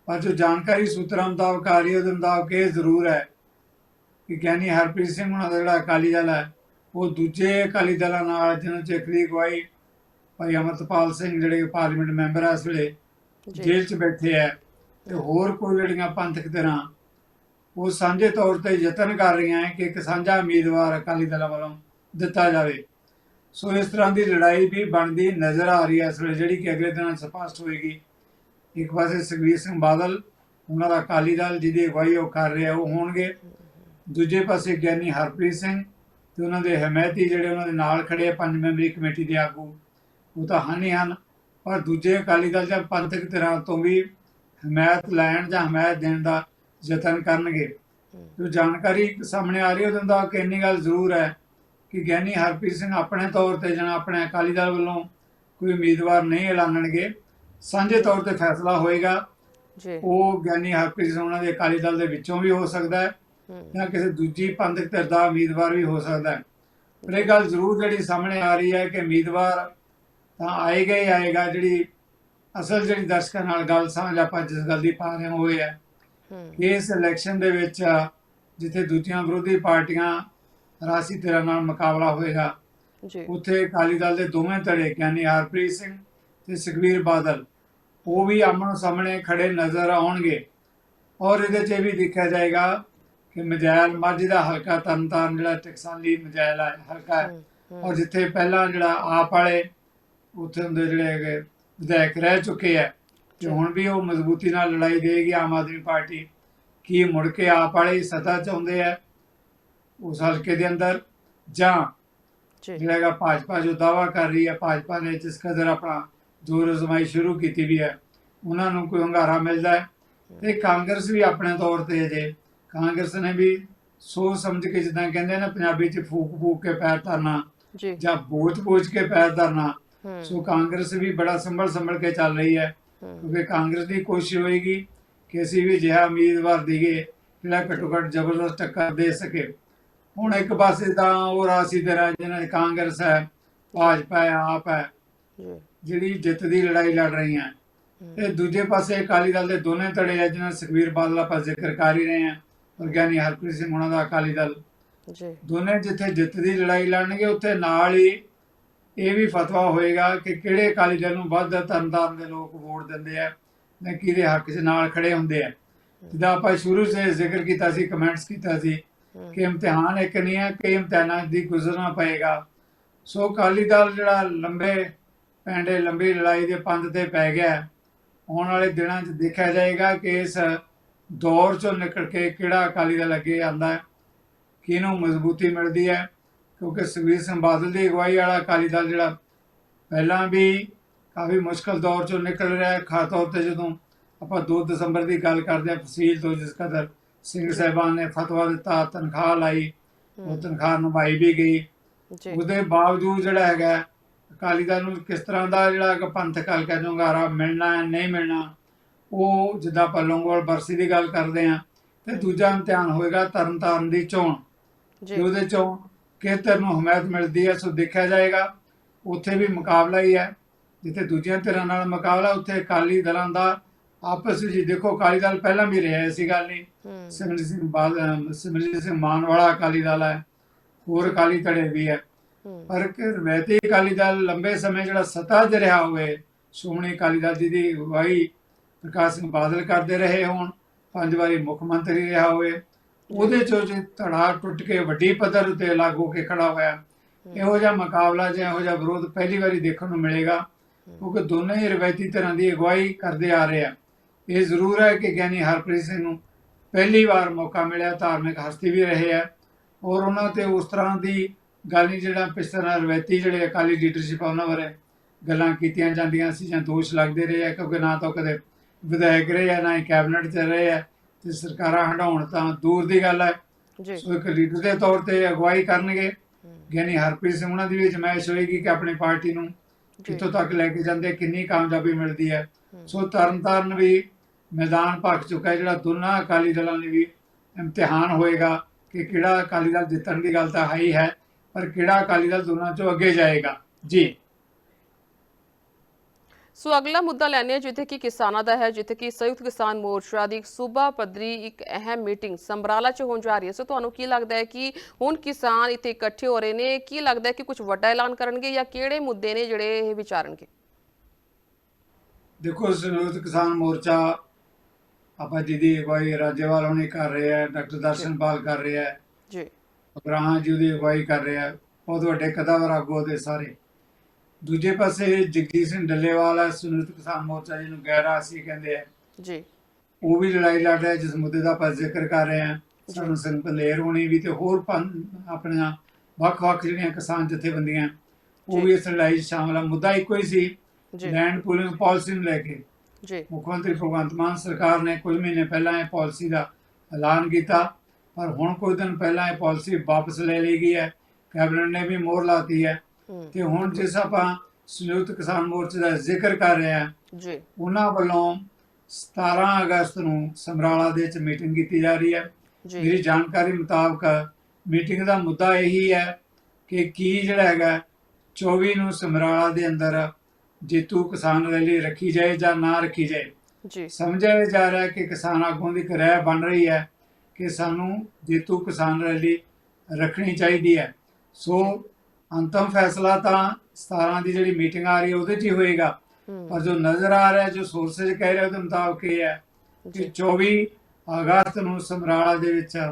ਪਰ ਜੋ ਜਾਣਕਾਰੀ ਸੂਤਰਾਂ ਮੁਤਾਬਕ ਆ ਰਹੀ ਉਹਦੇ ਮੁਤਾਬਕ ਇਹ ਜ਼ਰੂਰ ਹੈ ਕਿ ਗਿਆਨੀ ਹਰਪ੍ਰੀਤ ਸਿੰਘ ਹੁਣਾਂ ਦਾ ਜਿਹੜਾ ਅਕਾਲੀ ਦਲ ਹੈ ਉਹ ਦੂਜੇ ਅਕਾਲੀ ਦਲਾਂ ਨਾਲ ਜਿਹਨਾਂ 'ਚ ਅਖਰੀ ਗਵਾਈ ਭਾਈ ਅਮਰਤਪਾਲ ਸਿੰਘ ਜਿਹੜੇ ਪਾਰਲੀਮੈਂਟ ਮੈਂਬਰ ਆ ਇਸ ਵੇਲੇ ਜੇਲ੍ਹ 'ਚ ਬੈਠੇ ਆ ਤੇ ਹੋਰ ਕੋਈ ਜਿਹੜੀਆਂ ਪੰਥਕ ਧਿਰਾਂ ਉਹ ਸਾਂਝੇ ਤੌਰ ਤੇ ਯਤਨ ਕਰ ਰਹੀਆਂ ਹੈ ਕਿ ਇੱਕ ਸਾਂਝਾ ਉਮੀਦਵਾਰ ਅਕਾਲੀ ਦਲਾਂ ਵੱਲੋਂ ਦਿੱਤਾ ਜਾਵੇ। ਸੋ ਇਸ ਤਰ੍ਹਾਂ ਦੀ ਲੜਾਈ ਵੀ ਬਣਦੀ ਨਜ਼ਰ ਆ ਰਹੀ ਹੈ ਇਸ ਵੇਲੇ, ਜਿਹੜੀ ਕਿ ਅਗਲੇ ਦਿਨਾਂ ਸਪਸ਼ਟ ਹੋਏਗੀ। ਇੱਕ ਪਾਸੇ ਸੁਖਬੀਰ ਸਿੰਘ ਬਾਦਲ, ਉਹਨਾਂ ਦਾ ਅਕਾਲੀ ਦਲ ਜਿਹਦੀ ਅਗਵਾਈ ਉਹ ਕਰ ਰਿਹਾ, ਉਹ ਹੋਣਗੇ। ਦੂਜੇ ਪਾਸੇ ਗਿਆਨੀ ਹਰਪ੍ਰੀਤ ਸਿੰਘ ਤੇ ਉਹਨਾਂ ਦੇ ਹਮਾਇਤੀ ਜਿਹੜੇ ਉਹਨਾਂ ਦੇ ਨਾਲ ਖੜੇ ਪੰਜ ਮੈਂਬਰੀ ਕਮੇਟੀ ਦੇ ਆਗੂ, ਉਹ ਤਾਂ ਹਨ ਹੀ ਹਨ। ਪਰ ਦੂਜੇ ਅਕਾਲੀ ਦਲ ਜਾਂ ਪੰਥਕ ਧਿਰਾਂ ਤੋਂ ਵੀ ਹਮਾਇਤ ਲੈਣ ਜਾਂ ਹਮਾਇਤ ਦੇਣ ਦਾ ਯਤਨ ਕਰਨਗੇ। ਜੋ ਜਾਣਕਾਰੀ ਸਾਹਮਣੇ ਆ ਰਹੀ ਹੈ, ਉਹਦੇ ਦਾ ਕਿ ਇੰਨੀ ਗੱਲ ਜ਼ਰੂਰ ਹੈ ਕਿ ਗਿਆਨੀ ਹਰਪ੍ਰੀਤ ਸਿੰਘ ਆਪਣੇ ਤੌਰ ਤੇ ਜਾਂ ਆਪਣੇ ਅਕਾਲੀ ਦਲ ਵੱਲੋਂ ਕੋਈ ਉਮੀਦਵਾਰ ਨਹੀਂ ਐਲਾਨਣਗੇ। ਸਾਂਝੇ ਤੌਰ ਤੇ ਫੈਸਲਾ ਹੋਏਗਾ। ਜੀ। ਉਹ ਗਿਆਨੀ ਹਰਪ੍ਰੀਤ ਸਿੰਘ ਉਹਨਾਂ ਦੇ ਅਕਾਲੀ ਦਲ ਦੇ ਵਿੱਚੋਂ ਵੀ ਹੋ ਸਕਦਾ ਹੈ ਜਾਂ ਕਿਸੇ ਦੂਜੀ ਪੰਥਕ ਧਿਰ ਦਾ ਉਮੀਦਵਾਰ ਵੀ ਹੋ ਸਕਦਾ ਹੈ। ਪਰ ਇਹ ਗੱਲ ਜ਼ਰੂਰ ਜਿਹੜੀ ਸਾਹਮਣੇ ਆ ਰਹੀ ਹੈ ਕਿ ਉਮੀਦਵਾਰ ਤਾਂ ਆਏਗਾ ਹੀ ਆਏਗਾ। ਜਿਹੜੀ ਅਸਲ ਜਿਹੜੀ ਦਰਸ਼ਕਾਂ ਨਾਲ ਗੱਲ ਸਾਂਝ ਆਪਾਂ ਜਿਸ ਗੱਲ ਦੀ ਪਾ ਰਹੇ ਹਾਂ ਉਹ ਇਹ ਹੈ ਇਸ ਇਲੈਕਸ਼ਨ ਦੇ ਵਿੱਚ ਜਿੱਥੇ ਦੂਜੀਆਂ ਵਿਰੋਧੀ ਪਾਰਟੀਆਂ ਰਾਸੀ ਧਿਰਾਂ ਨਾਲ ਮੁਕਾਬਲਾ ਹੋਏਗਾ। ਜੀ। ਉੱਥੇ ਅਕਾਲੀ ਦਲ ਦੇ ਦੋਵੇਂ ਧੜੇ ਯਾਨੀ ਹਰਪ੍ਰੀਤ ਸਿੰਘ ਤੇ ਸੁਖਬੀਰ ਬਾਦਲ ਉਹ ਵੀ ਆਮਣ ਸਾਹਮਣੇ ਖੜੇ ਨਜ਼ਰ ਆਉਣਗੇ। ਔਰ ਇਹਦੇ 'ਚ ਵੀ ਦੇਖਿਆ ਜਾਏਗਾ ਕਿ ਮਜੈਲ ਮਾਝੀ ਦਾ ਹਲਕਾ ਤਰਨਤਾਰਨ ਜਿਹੜਾ ਟਕਸਾਲੀ ਮਜੈਲ ਹੈ ਹਲਕਾ ਹੈ। ਔਰ ਜਿੱਥੇ ਪਹਿਲਾਂ ਜਿਹੜਾ ਆਪ ਵਾਲੇ ਉੱਥੇ ਹੁੰਦੇ ਜਿਹੜੇ ਹੈਗੇ ਵਿਧਾਇਕ ਰਹਿ ਚੁੱਕੇ ਆ ਤੇ ਹੁਣ ਵੀ ਉਹ ਮਜ਼ਬੂਤੀ ਨਾਲ ਲੜਾਈ ਦੇਗੀ ਆਮ ਆਦਮੀ ਪਾਰਟੀ। ਕੀ ਮੁੜ ਕੇ ਆਪ ਵਾਲੇ ਸੱਤਾ ਚਾਹੁੰਦੇ ਆ ਉਸ ਹਲਕੇ ਦੇ ਅੰਦਰ ਜਾਂ ਜਿਹੜਾ ਹੈਗਾ ਭਾਜਪਾ ਜੋ ਦਾਵਾ ਕਰ ਰਹੀ ਹੈ ਭਾਜਪਾ ਨੇ ਜਿਸ ਕਦਰ ਆਪਣਾ ਜੋਰ ਅਜ਼ਮਾਈ ਸ਼ੁਰੂ ਕੀਤੀ ਵੀ ਹੈ ਉਹਨਾਂ ਨੂੰ ਕੋਈ ਹੰਗਾਰਾ ਮਿਲਦਾ ਹੈ। ਤੇ ਕਾਂਗਰਸ ਵੀ ਆਪਣੇ ਤੌਰ ਤੇ ਜੇ ਕਾਂਗਰਸ ਨੇ ਵੀ ਸੋਚ ਸਮਝ ਕੇ ਜਿੱਦਾਂ ਕਹਿੰਦੇ ਨੇ ਪੰਜਾਬੀ ਚ ਫੂਕ ਫੂਕ ਕੇ ਪੈਰ ਧਰਨਾ ਜੀ। ਬੋਝ ਬੋਝ ਕੇ ਪੈਰ ਧਰਨਾ ਸੋ ਕਾਂਗਰਸ ਵੀ ਬੜਾ ਸੰਭਲ ਸੰਭਲ ਕੇ ਚੱਲ ਰਹੀ ਹੈ ਕਿਉਂਕਿ ਕਾਂਗਰਸ ਦੀ ਕੋਸ਼ਿਸ਼ ਹੋਏਗੀ ਕਿ ਅਸੀਂ ਵੀ ਜਿਹਾ ਉਮੀਦਵਾਰ ਦੀਏ ਜਿਹੜਾ ਘੱਟੋ ਘੱਟ ਜ਼ਬਰਦਸਤ ਟੱਕਰ ਦੇ ਸਕੇ। ਹੁਣ ਇੱਕ ਪਾਸੇ ਤਾਂ ਉਹ ਰਾਸੀ ਦੇ ਜਿਹਨਾਂ ਦੀ ਕਾਂਗਰਸ ਹੈ ਭਾਜਪਾ ਹੈ ਆਪ ਹੈ। ਜਿਹੜੀ ਜਿੱਤ ਦੀ ਲੜਾਈ ਲੜ ਰਹੀਆਂ। ਤੇ ਦੂਜੇ ਪਾਸੇ ਅਕਾਲੀ ਦਲ ਦੇ ਦੋਨੇ ਧੜੇ ਆ ਜਿਹਨਾਂ ਸੁਖਬੀਰ ਬਾਦਲ ਆਪਾਂ ਜ਼ਿਕਰ ਕਰ ਹੀ ਰਹੇ ਹਾਂ। ਔਰ ਗਿਆਨੀ ਹਰਪ੍ਰੀਤ ਸਿੰਘ ਉਹਨਾਂ ਦਾ ਅਕਾਲੀ ਦਲ। ਜੀ। ਦੋਨੇ ਜਿੱਥੇ ਜਿੱਤ ਦੀ ਲੜਾਈ ਲੜਨਗੇ ਉੱਥੇ ਨਾਲ ਹੀ ਇਹ ਵੀ ਫਤਵਾ ਹੋਏਗਾ ਕਿ ਕਿਹੜੇ ਅਕਾਲੀ ਦਲ ਨੂੰ ਵੱਧ ਤਰਨਤਾਰਨ ਦੇ ਲੋਕ ਵੋਟ ਦਿੰਦੇ ਆ ਜਾਂ ਕਿਹਦੇ ਹੱਕ 'ਚ ਨਾਲ ਖੜੇ ਹੁੰਦੇ ਆ। ਜਿੱਦਾਂ ਆਪਾਂ ਸ਼ੁਰੂ ਸੇ ਜ਼ਿਕਰ ਕੀਤਾ ਸੀ ਕਮੈਂਟਸ ਕੀਤਾ ਸੀ ਹੂੰ, ਕਿ ਇਮਤਿਹਾਨ ਇੱਕ ਨਹੀਂ ਹੈ, ਕਈ ਇਮਤਿਹਾਨਾਂ ਦੀ ਗੁਜ਼ਰਨਾ ਪਏਗਾ। ਸੋ ਅਕਾਲੀ ਦਲ ਜਿਹੜਾ ਲੰਬੇ ਪੈਂਡੇ, ਲੰਬੀ ਲੜਾਈ ਦੇ ਪੰਧ ਤੇ ਪੈ ਗਿਆ ਆਉਣ ਵਾਲੇ ਦਿਨਾਂ 'ਚ ਦੇਖਿਆ ਜਾਏਗਾ ਕਿ ਇਸ ਦੌਰ 'ਚੋਂ ਨਿਕਲ ਕੇ ਕਿਹੜਾ ਅਕਾਲੀ ਦਲ ਅੱਗੇ ਆਂਦਾ ਹੈ, ਕਿਹਨੂੰ ਮਜ਼ਬੂਤੀ ਮਿਲਦੀ ਹੈ, ਕਿਉਂਕਿ ਸੁਖਬੀਰ ਸਿੰਘ ਬਾਦਲ ਦੀ ਅਗਵਾਈ ਵਾਲਾ ਅਕਾਲੀ ਦਲ ਜਿਹੜਾ ਪਹਿਲਾਂ ਵੀ ਕਾਫੀ ਮੁਸ਼ਕਲ ਦੌਰ ਚੋਂ ਨਿਕਲ ਰਿਹਾ ਹੈ। ਖਾਸ ਤੌਰ ਤੇ ਜਦੋਂ ਆਪਾਂ 2 ਦਸੰਬਰ ਦੀ ਗੱਲ ਕਰਦੇ ਹਾਂ ਫਸੀਲ ਤੋਂ ਜਿਸ ਕਦਰ ਸਿੰਘ ਸਾਹਿਬਾਨ ਨੇ ਫਤਵਾ ਦਿੱਤਾ ਤਨਖਾਹ ਲਾਈ ਉਹ ਤਨਖਾਹ ਨਿਭਾਈ ਵੀ ਗਈ। ਉਹਦੇ ਬਾਵਜੂਦ ਜਿਹੜਾ ਹੈਗਾ ਅਕਾਲੀ ਦਲ ਨੂੰ ਕਿਸ ਤਰ੍ਹਾਂ ਦਾ ਜਿਹੜਾ ਪੰਥਕ ਹਲਕਾ ਜੰਗਾਰਾ ਮਿਲਣਾ ਹੈ ਨਹੀਂ ਮਿਲਣਾ ਉਹ ਜਿੱਦਾਂ ਆਪਾਂ ਲੌਂਗੋਵਾਲ ਬਰਸੀ ਦੀ ਗੱਲ ਕਰਦੇ ਹਾਂ ਤੇ ਦੂਜਾ ਇਮਤਿਹਾਨ ਹੋਏਗਾ ਤਰਨਤਾਰਨ ਦੀ ਚੋਣ। ਜੀ। ਉਹਦੇ ਚੋਂ ਕਿਸ ਧਿਰ ਨੂੰ ਹਮਾਇਤ ਮਿਲਦੀ ਹੈ ਸੋ ਦੇਖਿਆ ਜਾਏਗਾ। ਉੱਥੇ ਵੀ ਮੁਕਾਬਲਾ ਹੀ ਹੈ ਜਿੱਥੇ ਦੂਜੀਆਂ ਧਿਰਾਂ ਨਾਲ ਮੁਕਾਬਲਾ ਉੱਥੇ ਅਕਾਲੀ ਦਲਾਂ ਦਾ ਆਪਸ ਵਿੱਚ ਦੇਖੋ ਅਕਾਲੀ ਦਲ ਪਹਿਲਾਂ ਵੀ ਰਿਹਾ ਐਸੀ ਗੱਲ ਨਹੀਂ। ਸਿਮਰਜੀਤ ਸਿੰਘ ਬਾਦ ਸਿਮਰਜੀਤ ਸਿੰਘ ਮਾਨ ਵਾਲਾ ਅਕਾਲੀ ਦਲ ਹੈ ਹੋਰ ਅਕਾਲੀ ਧੜੇ ਵੀ ਹੈ। ਪਰ ਕਿ ਰਵੈਤੀ ਅਕਾਲੀ ਦਲ ਲੰਬੇ ਸਮੇਂ ਜਿਹੜਾ ਸੱਤਾ 'ਚ ਰਿਹਾ ਹੋਵੇ ਸ਼੍ਰੋਮਣੀ ਅਕਾਲੀ ਦਲ ਜੀ ਦੀ ਅਗਵਾਈ ਪ੍ਰਕਾਸ਼ ਸਿੰਘ ਬਾਦਲ ਕਰਦੇ ਰਹੇ ਹੋਣ ਪੰਜ ਵਾਰੀ ਮੁੱਖ ਮੰਤਰੀ ਰਿਹਾ ਹੋਵੇ ਉਹਦੇ ਚੋਂ ਜੇ ਧੜਾ ਟੁੱਟ ਕੇ ਵੱਡੀ ਪੱਧਰ ਉਤੇ ਲਾਗੂ ਕੇ ਖੜਾ ਹੋਇਆ ਇਹੋ ਜਿਹਾ ਮੁਕਾਬਲਾ ਜਾਂ ਇਹੋ ਜਿਹਾ ਵਿਰੋਧ ਪਹਿਲੀ ਵਾਰੀ ਦੇਖਣ ਨੂੰ ਮਿਲੇਗਾ ਕਿਉਂਕਿ ਦੋਨੇ ਹੀ ਰਵਾਇਤੀ ਤਰ੍ਹਾਂ ਦੀ ਅਗਵਾਈ ਕਰਦੇ ਆ ਰਹੇ ਆ। ਇਹ ਜ਼ਰੂਰ ਹੈ ਕਿ ਗਿਆਨੀ ਹਰਪ੍ਰੀਤ ਸਿੰਘ ਨੂੰ ਪਹਿਲੀ ਵਾਰ ਮੌਕਾ ਮਿਲਿਆ ਧਾਰਮਿਕ ਹਸਤੀ ਵੀ ਰਹੇ ਆ ਔਰ ਉਹਨਾਂ ਤੇ ਉਸ ਤਰ੍ਹਾਂ ਦੀ ਗੱਲ ਨਹੀਂ ਜਿਹੜਾ ਪਿਛਲੇ ਰਵਾਇਤੀ ਜਿਹੜੇ ਅਕਾਲੀ ਲੀਡਰਸ਼ਿਪ ਆ ਉਹਨਾਂ ਬਾਰੇ ਗੱਲਾਂ ਕੀਤੀਆਂ ਜਾਂਦੀਆਂ ਸੀ ਜਾਂ ਦੋਸ਼ ਲੱਗਦੇ ਰਹੇ ਆ ਕਿਉਂਕਿ ਨਾ ਤਾਂ ਕਦੇ ਵਿਧਾਇਕ ਰਹੇ ਆ ਨਾ ਹੀ ਕੈਬਨਿਟ 'ਚ ਰਹੇ ਆ ਤੇ ਸਰਕਾਰਾਂ ਹਟਾਉਣ ਤਾਂ ਦੂਰ ਦੀ ਗੱਲ ਹੈ। ਜੀ। ਸੋ ਇੱਕ ਲੀਡਰ ਦੇ ਤੌਰ ਤੇ ਅਗਵਾਈ ਕਰਨਗੇ। ਗਿਆਨੀ ਹਰਪ੍ਰੀਤ ਸਿੰਘ ਉਹਨਾਂ ਦੀ ਵੀ ਅਜਮਾਇਸ਼ ਹੋਏਗੀ ਕਿ ਆਪਣੀ ਪਾਰਟੀ ਨੂੰ ਕਿੱਥੋਂ ਤੱਕ ਲੈ ਕੇ ਜਾਂਦੇ ਕਿੰਨੀ ਕਾਮਯਾਬੀ ਮਿਲਦੀ ਹੈ। ਸੋ ਤਰਨਤਾਰਨ ਵੀ ਮੈਦਾਨ ਭਖ ਚੁੱਕਾ ਹੈ ਜਿਹੜਾ ਦੋਨਾਂ ਅਕਾਲੀ ਦਲਾਂ ਲਈ ਵੀ ਇਮਤਿਹਾਨ ਹੋਏਗਾ ਕਿ ਕਿਹੜਾ ਅਕਾਲੀ ਦਲ ਜਿੱਤਣ ਦੀ ਗੱਲ ਤਾਂ ਹੈ ਹੀ ਹੈ ਪਰ ਕਿਹੜਾ ਅਕਾਲੀ ਦਲ ਦੋਨਾਂ ਚੋਂ ਅੱਗੇ ਜਾਏਗਾ? ਜੀ। ਸੋ ਅਗਲਾ ਮੁੱਦਾ ਲੈਣੇ ਜਿੱਥੇ ਕਿ ਕਿਸਾਨਾਂ ਦਾ ਹੈ ਜਿੱਥੇ ਕਿ ਸੰਯੁਕਤ ਕਿਸਾਨ ਮੋਰਚਾ ਦੀ ਸੂਬਾ ਪੱਧਰੀ ਇੱਕ ਅਹਿਮ ਮੀਟਿੰਗ ਸਮਰਾਲਾ 'ਚ ਹੋਣ ਜਾ ਰਹੀ ਹੈ। ਸੋ ਤੁਹਾਨੂੰ ਕੀ ਲੱਗਦਾ ਹੈ ਕਿ ਹੁਣ ਕਿਸਾਨ ਇੱਥੇ ਇਕੱਠੇ ਹੋ ਰਹੇ ਨੇ ਕੀ ਲੱਗਦਾ ਹੈ ਕਿ ਕੁਝ ਵੱਡਾ ਐਲਾਨ ਕਰਨਗੇ ਜਾਂ ਕਿਹੜੇ ਮੁੱਦੇ ਨੇ ਜਿਹੜੇ ਇਹ ਵਿਚਾਰਨਗੇ? ਦੇਖੋ ਸੰਯੁਕਤ ਕਿਸਾਨ ਮੋਰਚਾ ਆਪਾਂ ਜੀ ਦੀ ਅਗਵਾਈ ਰਾਜੇਵਾਲ ਹੋਣੀ ਕਰ ਰਿਹਾ ਹੈ ਡਾਕਟਰ ਦਰਸ਼ਨਪਾਲ ਕਰ ਰਿਹਾ ਹੈ ਜੀ। ਅਬਰਾਹਾਂ ਜੀ ਦੀ ਅਗਵਾਈ ਕਰ ਰਿਹਾ ਹੈ ਬਹੁਤ ਵੱਡੇ ਕਦਾਵਰ ਆਗੂ ਦੇ ਸਾਰੇ। ਦੂਜੇ ਪਾਸੇ ਜਗਜੀਤ ਸਿੰਘ ਡੱਲੇਵਾਲ ਹੈ ਸੰਯੁਕਤ ਕਿਸਾਨ ਮੋਰਚਾ ਜਿਹਨੂੰ ਗੈਰਾਸੀ ਕਹਿੰਦੇ ਆ। ਜੀ। ਉਹ ਵੀ ਲੜਾਈ ਲੜ ਰਿਹਾ ਜਿਸ ਮੁੱਦੇ ਦਾ ਆਪਾਂ ਜ਼ਿਕਰ ਕਰ ਰਹੇ ਹਾਂ ਸਰਨ ਸਿੰਘ ਪੰਦੇਰ ਹੋਣੀ ਵੀ ਤੇ ਹੋਰ ਆਪਣੀਆਂ ਵੱਖ-ਵੱਖ ਜਿਹੜੀਆਂ ਕਿਸਾਨ ਜਥੇਬੰਦੀਆਂ ਉਹ। ਵੀ ਇਸ ਲੜਾਈ 'ਚ ਸ਼ਾਮਲ ਆ। ਮੁੱਦਾ ਇੱਕੋ ਹੀ ਸੀ ਲੈਂਡ ਪੂਲਿੰਗ ਪਾਲਿਸੀ ਨੂੰ ਲੈ ਕੇ। ਜੀ। ਮੁੱਖ ਮੰਤਰੀ ਭਗਵੰਤ ਮਾਨ ਸਰਕਾਰ ਨੇ ਕੁਝ ਮਹੀਨੇ ਪਹਿਲਾਂ ਇਹ ਪਾਲਿਸੀ ਦਾ ਐਲਾਨ ਕੀਤਾ ਪਰ ਹੁਣ ਕੁਝ ਦਿਨ ਪਹਿਲਾਂ ਇਹ ਪਾਲਿਸੀ ਵਾਪਸ ਲੈ ਲਈ ਗਈ ਹੈ ਕੈਬਨਿਟ ਨੇ ਵੀ ਮੋਹਰ ਲਾਤੀ ਹੈ। ਤੇ ਹੁਣ ਜਿਸ ਆਪਾਂ ਸੰਯੁਕਤ ਕਿਸਾਨ ਮੋਰਚੇ ਦਾ ਜ਼ਿਕਰ ਕਰ ਰਹੇ ਹਾਂ ਜੀ। ਉਹਨਾਂ ਵੱਲੋਂ 17 ਅਗਸਤ ਨੂੰ ਸਮਰਾਲਾ ਦੇ ਵਿੱਚ ਮੀਟਿੰਗ ਕੀਤੀ ਜਾ ਰਹੀ ਹੈ। ਮੇਰੀ ਜਾਣਕਾਰੀ ਮੁਤਾਬਕ ਮੀਟਿੰਗ ਦਾ ਮੁੱਦਾ ਇਹੀ ਹੈ ਕਿ ਕੀ ਜਿਹੜਾ ਹੈਗਾ 24 ਨੂੰ ਸਮਰਾਲਾ ਦੇ ਅੰਦਰ ਜੇਤੂ ਕਿਸਾਨ ਰੈਲੀ ਰੱਖੀ ਜਾਏ ਜਾਂ ਨਾ ਰੱਖੀ ਜਾਏ। ਜੀ। ਸਮਝਿਆ ਜਾ ਰਿਹਾ ਕਿ ਕਿਸਾਨ ਆਗੂਆਂ ਦੀ ਰਾਏ ਬਣ ਰਹੀ ਹੈ ਕਿ ਸਾਨੂੰ ਜੇਤੂ ਕਿਸਾਨ ਰੈਲੀ ਰੱਖਣੀ ਚਾਹੀਦੀ ਹੈ ਸੋ ਅੰਤਮ ਫੈਸਲਾ ਤਾਂ 17 ਦੀ ਜਿਹੜੀ ਮੀਟਿੰਗ ਆ ਰਹੀ ਹੈ ਉਹਦੇ 'ਚ ਹੀ ਹੋਏਗਾ। ਪਰ ਜੋ ਨਜ਼ਰ ਆ ਰਿਹਾ ਜੋ ਸੋਰਸਸ ਕਹਿ ਰਹੇ ਉਹਦੇ ਮੁਤਾਬਕ ਇਹ ਹੈ ਕਿ ਜੀ। 24 ਅਗਸਤ ਨੂੰ ਸਮਰਾਲਾ ਦੇ ਵਿੱਚ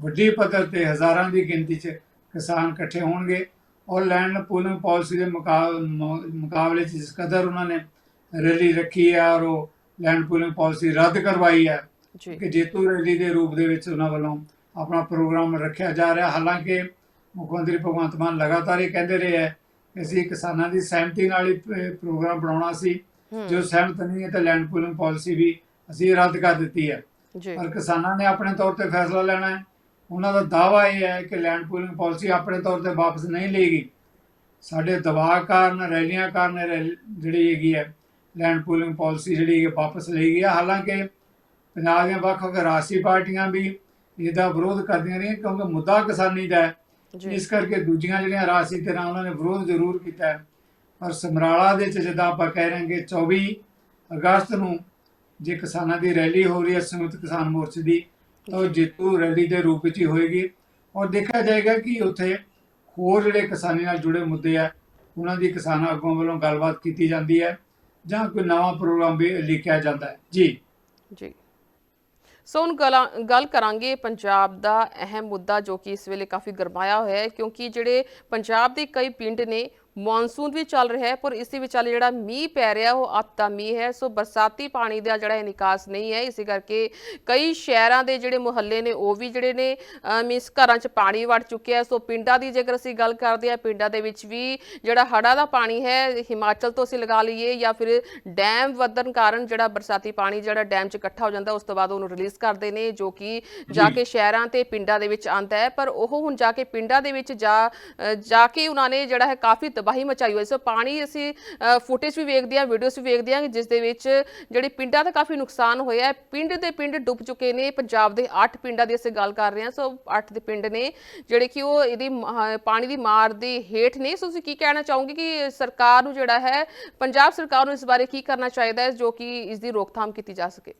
ਵੱਡੀ ਪੱਧਰ ਤੇ ਹਜ਼ਾਰਾਂ ਦੀ ਗਿਣਤੀ 'ਚ ਕਿਸਾਨ ਇਕੱਠੇ ਹੋਣਗੇ। ਔਰ ਲੈਂਡ ਪੂਲਿੰਗ ਪਾਲਿਸੀ ਦੇ ਮੁਕਾਬਲੇ 'ਚ ਜਿਸ ਕਦਰ ਉਹਨਾਂ ਨੇ ਰੈਲੀ ਰੱਖੀ ਹੈ ਔਰ ਉਹ ਲੈਂਡ ਪੂਲਿੰਗ ਪਾਲਿਸੀ ਰੱਦ ਕਰਵਾਈ ਹੈ ਕਿ ਜੇਤੂ ਰੈਲੀ ਦੇ ਰੂਪ ਦੇ ਵਿੱਚ ਉਹਨਾਂ ਵੱਲੋਂ ਆਪਣਾ ਪ੍ਰੋਗਰਾਮ ਰੱਖਿਆ ਜਾ ਰਿਹਾ। ਹਾਲਾਂਕਿ ਮੁੱਖ ਮੰਤਰੀ ਭਗਵੰਤ ਮਾਨ ਲਗਾਤਾਰ ਇਹ ਕਹਿੰਦੇ ਰਹੇ ਹੈ ਕਿ ਅਸੀਂ ਕਿਸਾਨਾਂ ਦੀ ਸਹਿਮਤੀ ਨਾਲ ਹੀ ਪ੍ਰੋਗਰਾਮ ਬਣਾਉਣਾ ਸੀ। ਜੋ ਸਹਿਮਤ ਨਹੀਂ ਹੈ ਤਾਂ ਲੈਂਡ ਪੂਲਿੰਗ ਪਾਲਿਸੀ ਵੀ ਅਸੀਂ ਰੱਦ ਕਰ ਦਿੱਤੀ ਹੈ। ਪਰ ਕਿਸਾਨਾਂ ਨੇ ਆਪਣੇ ਤੌਰ ਤੇ ਫੈਸਲਾ ਲੈਣਾ ਹੈ। ਉਹਨਾਂ ਦਾ ਦਾਵਾ ਇਹ ਹੈ ਕਿ ਲੈਂਡ ਪੂਲਿੰਗ ਪਾਲਿਸੀ ਆਪਣੇ ਤੌਰ ਤੇ ਵਾਪਸ ਨਹੀਂ ਲਏਗੀ ਸਾਡੇ ਦਬਾਅ ਕਾਰਨ ਰੈਲੀਆਂ ਕਾਰਨ ਜਿਹੜੀ ਹੈਗੀ ਹੈ ਲੈਂਡ ਪੂਲਿੰਗ ਪਾਲਿਸੀ ਜਿਹੜੀ ਹੈ ਵਾਪਸ ਲਈ ਗਈ ਹੈ। ਹਾਲਾਂਕਿ ਪੰਜਾਬ ਦੀਆਂ ਵੱਖ-ਵੱਖ ਰਾਸ਼ਟਰੀ ਪਾਰਟੀਆਂ ਵੀ ਇਹਦਾ ਵਿਰੋਧ ਕਰਦੀਆਂ ਰਹੀਆਂ ਕਿਉਂਕਿ ਮੁੱਦਾ ਕਿਸਾਨੀ ਦਾ ਹੈ। ਇਸ ਕਰਕੇ ਦੂਜੀਆਂ ਜਿਹੜੀਆਂ ਰਾਸ਼ਟਰੀ ਧਿਰਾਂ ਉਹਨਾਂ ਨੇ ਵਿਰੋਧ ਜ਼ਰੂਰ ਕੀਤਾ ਹੈ। ਪਰ ਸਮਰਾਲਾ ਦੇ ਚ ਜਿੱਦਾਂ ਆਪਾਂ ਕਹਿ ਰਹੇ ਹਾਂ ਕਿ 24 ਅਗਸਤ ਨੂੰ ਜੇ ਕਿਸਾਨਾਂ ਦੀ ਰੈਲੀ ਹੋ ਰਹੀ ਹੈ ਸੰਯੁਕਤ ਕਿਸਾਨ ਮੋਰਚੇ ਦੀ ਤਾਂ ਉਹ ਜੇਤੂ ਰੈਲੀ ਦੇ ਰੂਪ ਵਿੱਚ ਹੀ ਹੋਏਗੀ। ਔਰ ਦੇਖਿਆ ਜਾਏਗਾ ਕਿ ਉੱਥੇ ਹੋਰ ਜਿਹੜੇ ਕਿਸਾਨੀ ਨਾਲ ਜੁੜੇ ਮੁੱਦੇ ਆ, ਉਹਨਾਂ ਦੀ ਕਿਸਾਨ ਆਗੂਆਂ ਵੱਲੋਂ ਗੱਲਬਾਤ ਕੀਤੀ ਜਾਂਦੀ ਹੈ ਜਾਂ ਕੋਈ ਨਵਾਂ ਪ੍ਰੋਗਰਾਮ ਵੀ ਲਿਖਿਆ ਜਾਂਦਾ ਹੈ। ਜੀ। ਜੀ। ਸੋ ਹੁਣ ਗਲਾ- ਗੱਲ ਕਰਾਂਗੇ ਪੰਜਾਬ ਦਾ ਅਹਿਮ ਮੁੱਦਾ ਜੋ ਕਿ ਇਸ ਵੇਲੇ ਕਾਫੀ ਗਰਮਾਇਆ ਹੋਇਆ ਹੈ, ਕਿਉਂਕਿ ਜਿਹੜੇ ਪੰਜਾਬ ਦੇ ਕਈ ਪਿੰਡ ਨੇ ਮੌਨਸੂਨ ਵੀ ਚੱਲ ਰਿਹਾ ਹੈ ਪਰ ਇਸ ਦੇ ਵਿਚਾਲੇ ਜਿਹੜਾ ਮੀਂਹ ਪੈ ਰਿਹਾ ਉਹ ਅੱਤ ਦਾ ਮੀਂਹ ਹੈ। ਸੋ ਬਰਸਾਤੀ ਪਾਣੀ ਦਾ ਜਿਹੜਾ ਇਹ ਨਿਕਾਸ ਨਹੀਂ ਹੈ। ਇਸੇ ਕਰਕੇ ਕਈ ਸ਼ਹਿਰਾਂ ਦੇ ਜਿਹੜੇ ਮੁਹੱਲੇ ਨੇ ਉਹ ਵੀ ਜਿਹੜੇ ਨੇ ਮੀਨਸ ਘਰਾਂ 'ਚ ਪਾਣੀ ਵੜ ਚੁੱਕਿਆ ਸੋ ਪਿੰਡਾਂ ਦੀ ਜੇਕਰ ਅਸੀਂ ਗੱਲ ਕਰਦੇ ਹਾਂ ਪਿੰਡਾਂ ਦੇ ਵਿੱਚ ਵੀ ਜਿਹੜਾ ਹੜ੍ਹਾਂ ਦਾ ਪਾਣੀ ਹੈ ਹਿਮਾਚਲ ਤੋਂ ਅਸੀਂ ਲਗਾ ਲਈਏ ਜਾਂ ਫਿਰ ਡੈਮ ਵਧਣ ਕਾਰਨ ਜਿਹੜਾ ਬਰਸਾਤੀ ਪਾਣੀ ਜਿਹੜਾ ਡੈਮ 'ਚ ਇਕੱਠਾ ਹੋ ਜਾਂਦਾ ਉਸ ਤੋਂ ਬਾਅਦ ਉਹਨੂੰ ਰਿਲੀਜ਼ ਕਰਦੇ ਨੇ ਜੋ ਕਿ ਜਾ। ਕੇ ਸ਼ਹਿਰਾਂ ਤੇ ਪਿੰਡਾਂ ਦੇ ਵਿੱਚ ਆਉਂਦਾ ਹੈ। ਪਰ ਉਹ ਹੁਣ ਜਾ ਕੇ ਪਿੰਡਾਂ ਦੇ ਵਿੱਚ ਜਾ ਜਾ ਕੇ ਉਹਨਾਂ ਨੇ ਜਿਹੜਾ ਹੈ ਕਾਫੀ ਤਬਾਹੀ ਮਚਾਈ ਹੋਈ ਸੋ ਪਾਣੀ ਅਸੀਂ ਫੁਟੇਜ ਵੀ ਵੇਖਦੇ ਹਾਂ ਵੀਡੀਓਜ਼ ਵੀ ਵੇਖਦੇ ਹਾਂ ਜਿਸ ਦੇ ਵਿੱਚ ਜਿਹੜੇ ਪਿੰਡਾਂ ਦਾ ਕਾਫੀ ਨੁਕਸਾਨ ਹੋਇਆ ਹੈ। ਪਿੰਡ ਦੇ ਪਿੰਡ ਡੁੱਬ ਚੁੱਕੇ ਨੇ। ਪੰਜਾਬ ਦੇ 8 ਪਿੰਡਾਂ ਦੀ ਅਸੀਂ ਗੱਲ ਕਰ ਰਹੇ ਹਾਂ। ਸੋ 8 ਦੇ ਪਿੰਡ ਨੇ ਜਿਹੜੇ ਕਿ ਉਹ ਇਹਦੀ ਪਾਣੀ ਦੀ ਮਾਰ ਦੇ ਹੇਠ ਨੇ। ਸੋ ਤੁਸੀਂ ਕੀ ਕਹਿਣਾ ਚਾਹੋਗੇ ਕਿ ਸਰਕਾਰ ਨੂੰ ਜਿਹੜਾ ਹੈ, ਪੰਜਾਬ ਸਰਕਾਰ ਨੂੰ ਇਸ ਬਾਰੇ ਕੀ ਕਰਨਾ ਚਾਹੀਦਾ ਹੈ ਜੋ ਕਿ ਇਸ ਦੀ ਰੋਕਥਾਮ ਕੀਤੀ ਜਾ ਸਕੇ?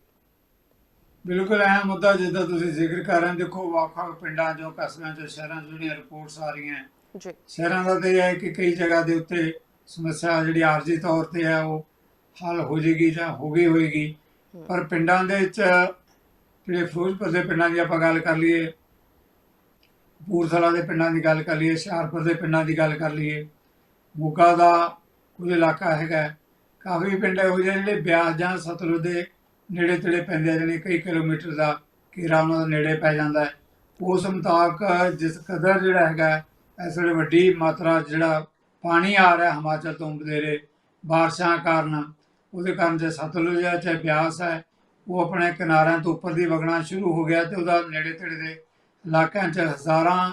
ਬਿਲਕੁਲ ਅਹਿਮ ਮੁੱਦਾ ਜਿੱਦਾਂ ਤੁਸੀਂ ਜ਼ਿਕਰ ਕਰ ਰਹੇ ਹੋ। ਦੇਖੋ, ਵੱਖ-ਵੱਖ ਪਿੰਡਾਂ ਚੋਂ, ਕਸਬਿਆਂ ਚੋਂ, ਸ਼ਹਿਰਾਂ ਚੋਂ ਜਿਹੜੀਆਂ ਰਿਪੋਰਟਸ ਆ ਰਹੀਆਂ ਜੀ। ਸ਼ਹਿਰਾਂ ਦਾ ਤੇ ਇਹ ਹੈ ਕਿ ਕਈ ਜਗ੍ਹਾ ਦੇ ਉੱਤੇ ਸਮੱਸਿਆ ਜਿਹੜੀ ਆਰਜ਼ੀ ਤੌਰ ਤੇ ਹੈ ਉਹ ਹੱਲ ਹੋ ਜੇਗੀ ਜਾਂ ਹੋ ਗਈ ਹੋਏਗੀ। ਪਰ ਪਿੰਡਾਂ ਦੇ ਵਿੱਚ ਜਿਹੜੇ ਫਿਰੋਜ਼ਪੁਰ ਦੇ ਪਿੰਡਾਂ ਦੀ ਆਪਾਂ ਗੱਲ ਕਰ ਲਈਏ ਪੂਰਥਲਾ ਦੇ ਪਿੰਡਾਂ ਦੀ ਗੱਲ ਕਰ ਲਈਏ ਹੁਸ਼ਿਆਰਪੁਰ ਦੇ ਪਿੰਡਾਂ ਦੀ ਗੱਲ ਕਰ ਲਈਏ ਮੋਗਾ ਦਾ ਕੁਝ ਇਲਾਕਾ ਹੈਗਾ। ਕਾਫੀ ਪਿੰਡ ਇਹੋ ਜਿਹੇ ਜਿਹੜੇ ਬਿਆਸ ਜਾਂ ਸਤਲੁਜ ਦੇ ਨੇੜੇ ਤੇੜੇ ਪੈਂਦੇ ਆ ਜਾਣੀ ਕਈ ਕਿਲੋਮੀਟਰ ਦਾ ਘੇਰਾ ਉਹਨਾਂ ਦਾ ਨੇੜੇ ਪੈ ਜਾਂਦਾ ਹੈ। ਉਸ ਮੁਤਾਬਕ ਜਿਸ ਕਦਰ ਜਿਹੜਾ ਹੈਗਾ ਇਸ ਵੇਲੇ ਵੱਡੀ ਮਾਤਰਾ ਜਿਹੜਾ ਪਾਣੀ ਆ ਰਿਹਾ ਹਿਮਾਚਲ ਤੋਂ ਵਧੇਰੇ ਬਾਰਿਸ਼ਾਂ ਕਾਰਨ ਉਹਦੇ ਕਾਰਨ ਜੇ ਸਤਲੁਜ ਹੈ ਚਾਹੇ ਬਿਆਸ ਹੈ ਉਹ ਆਪਣੇ ਕਿਨਾਰਿਆਂ ਤੋਂ ਉੱਪਰ ਦੀ ਵਗਣਾ ਸ਼ੁਰੂ ਹੋ ਗਿਆ ਤੇ ਉਹਦਾ ਨੇੜੇ ਤੇੜੇ ਦੇ ਇਲਾਕਿਆਂ 'ਚ ਹਜ਼ਾਰਾਂ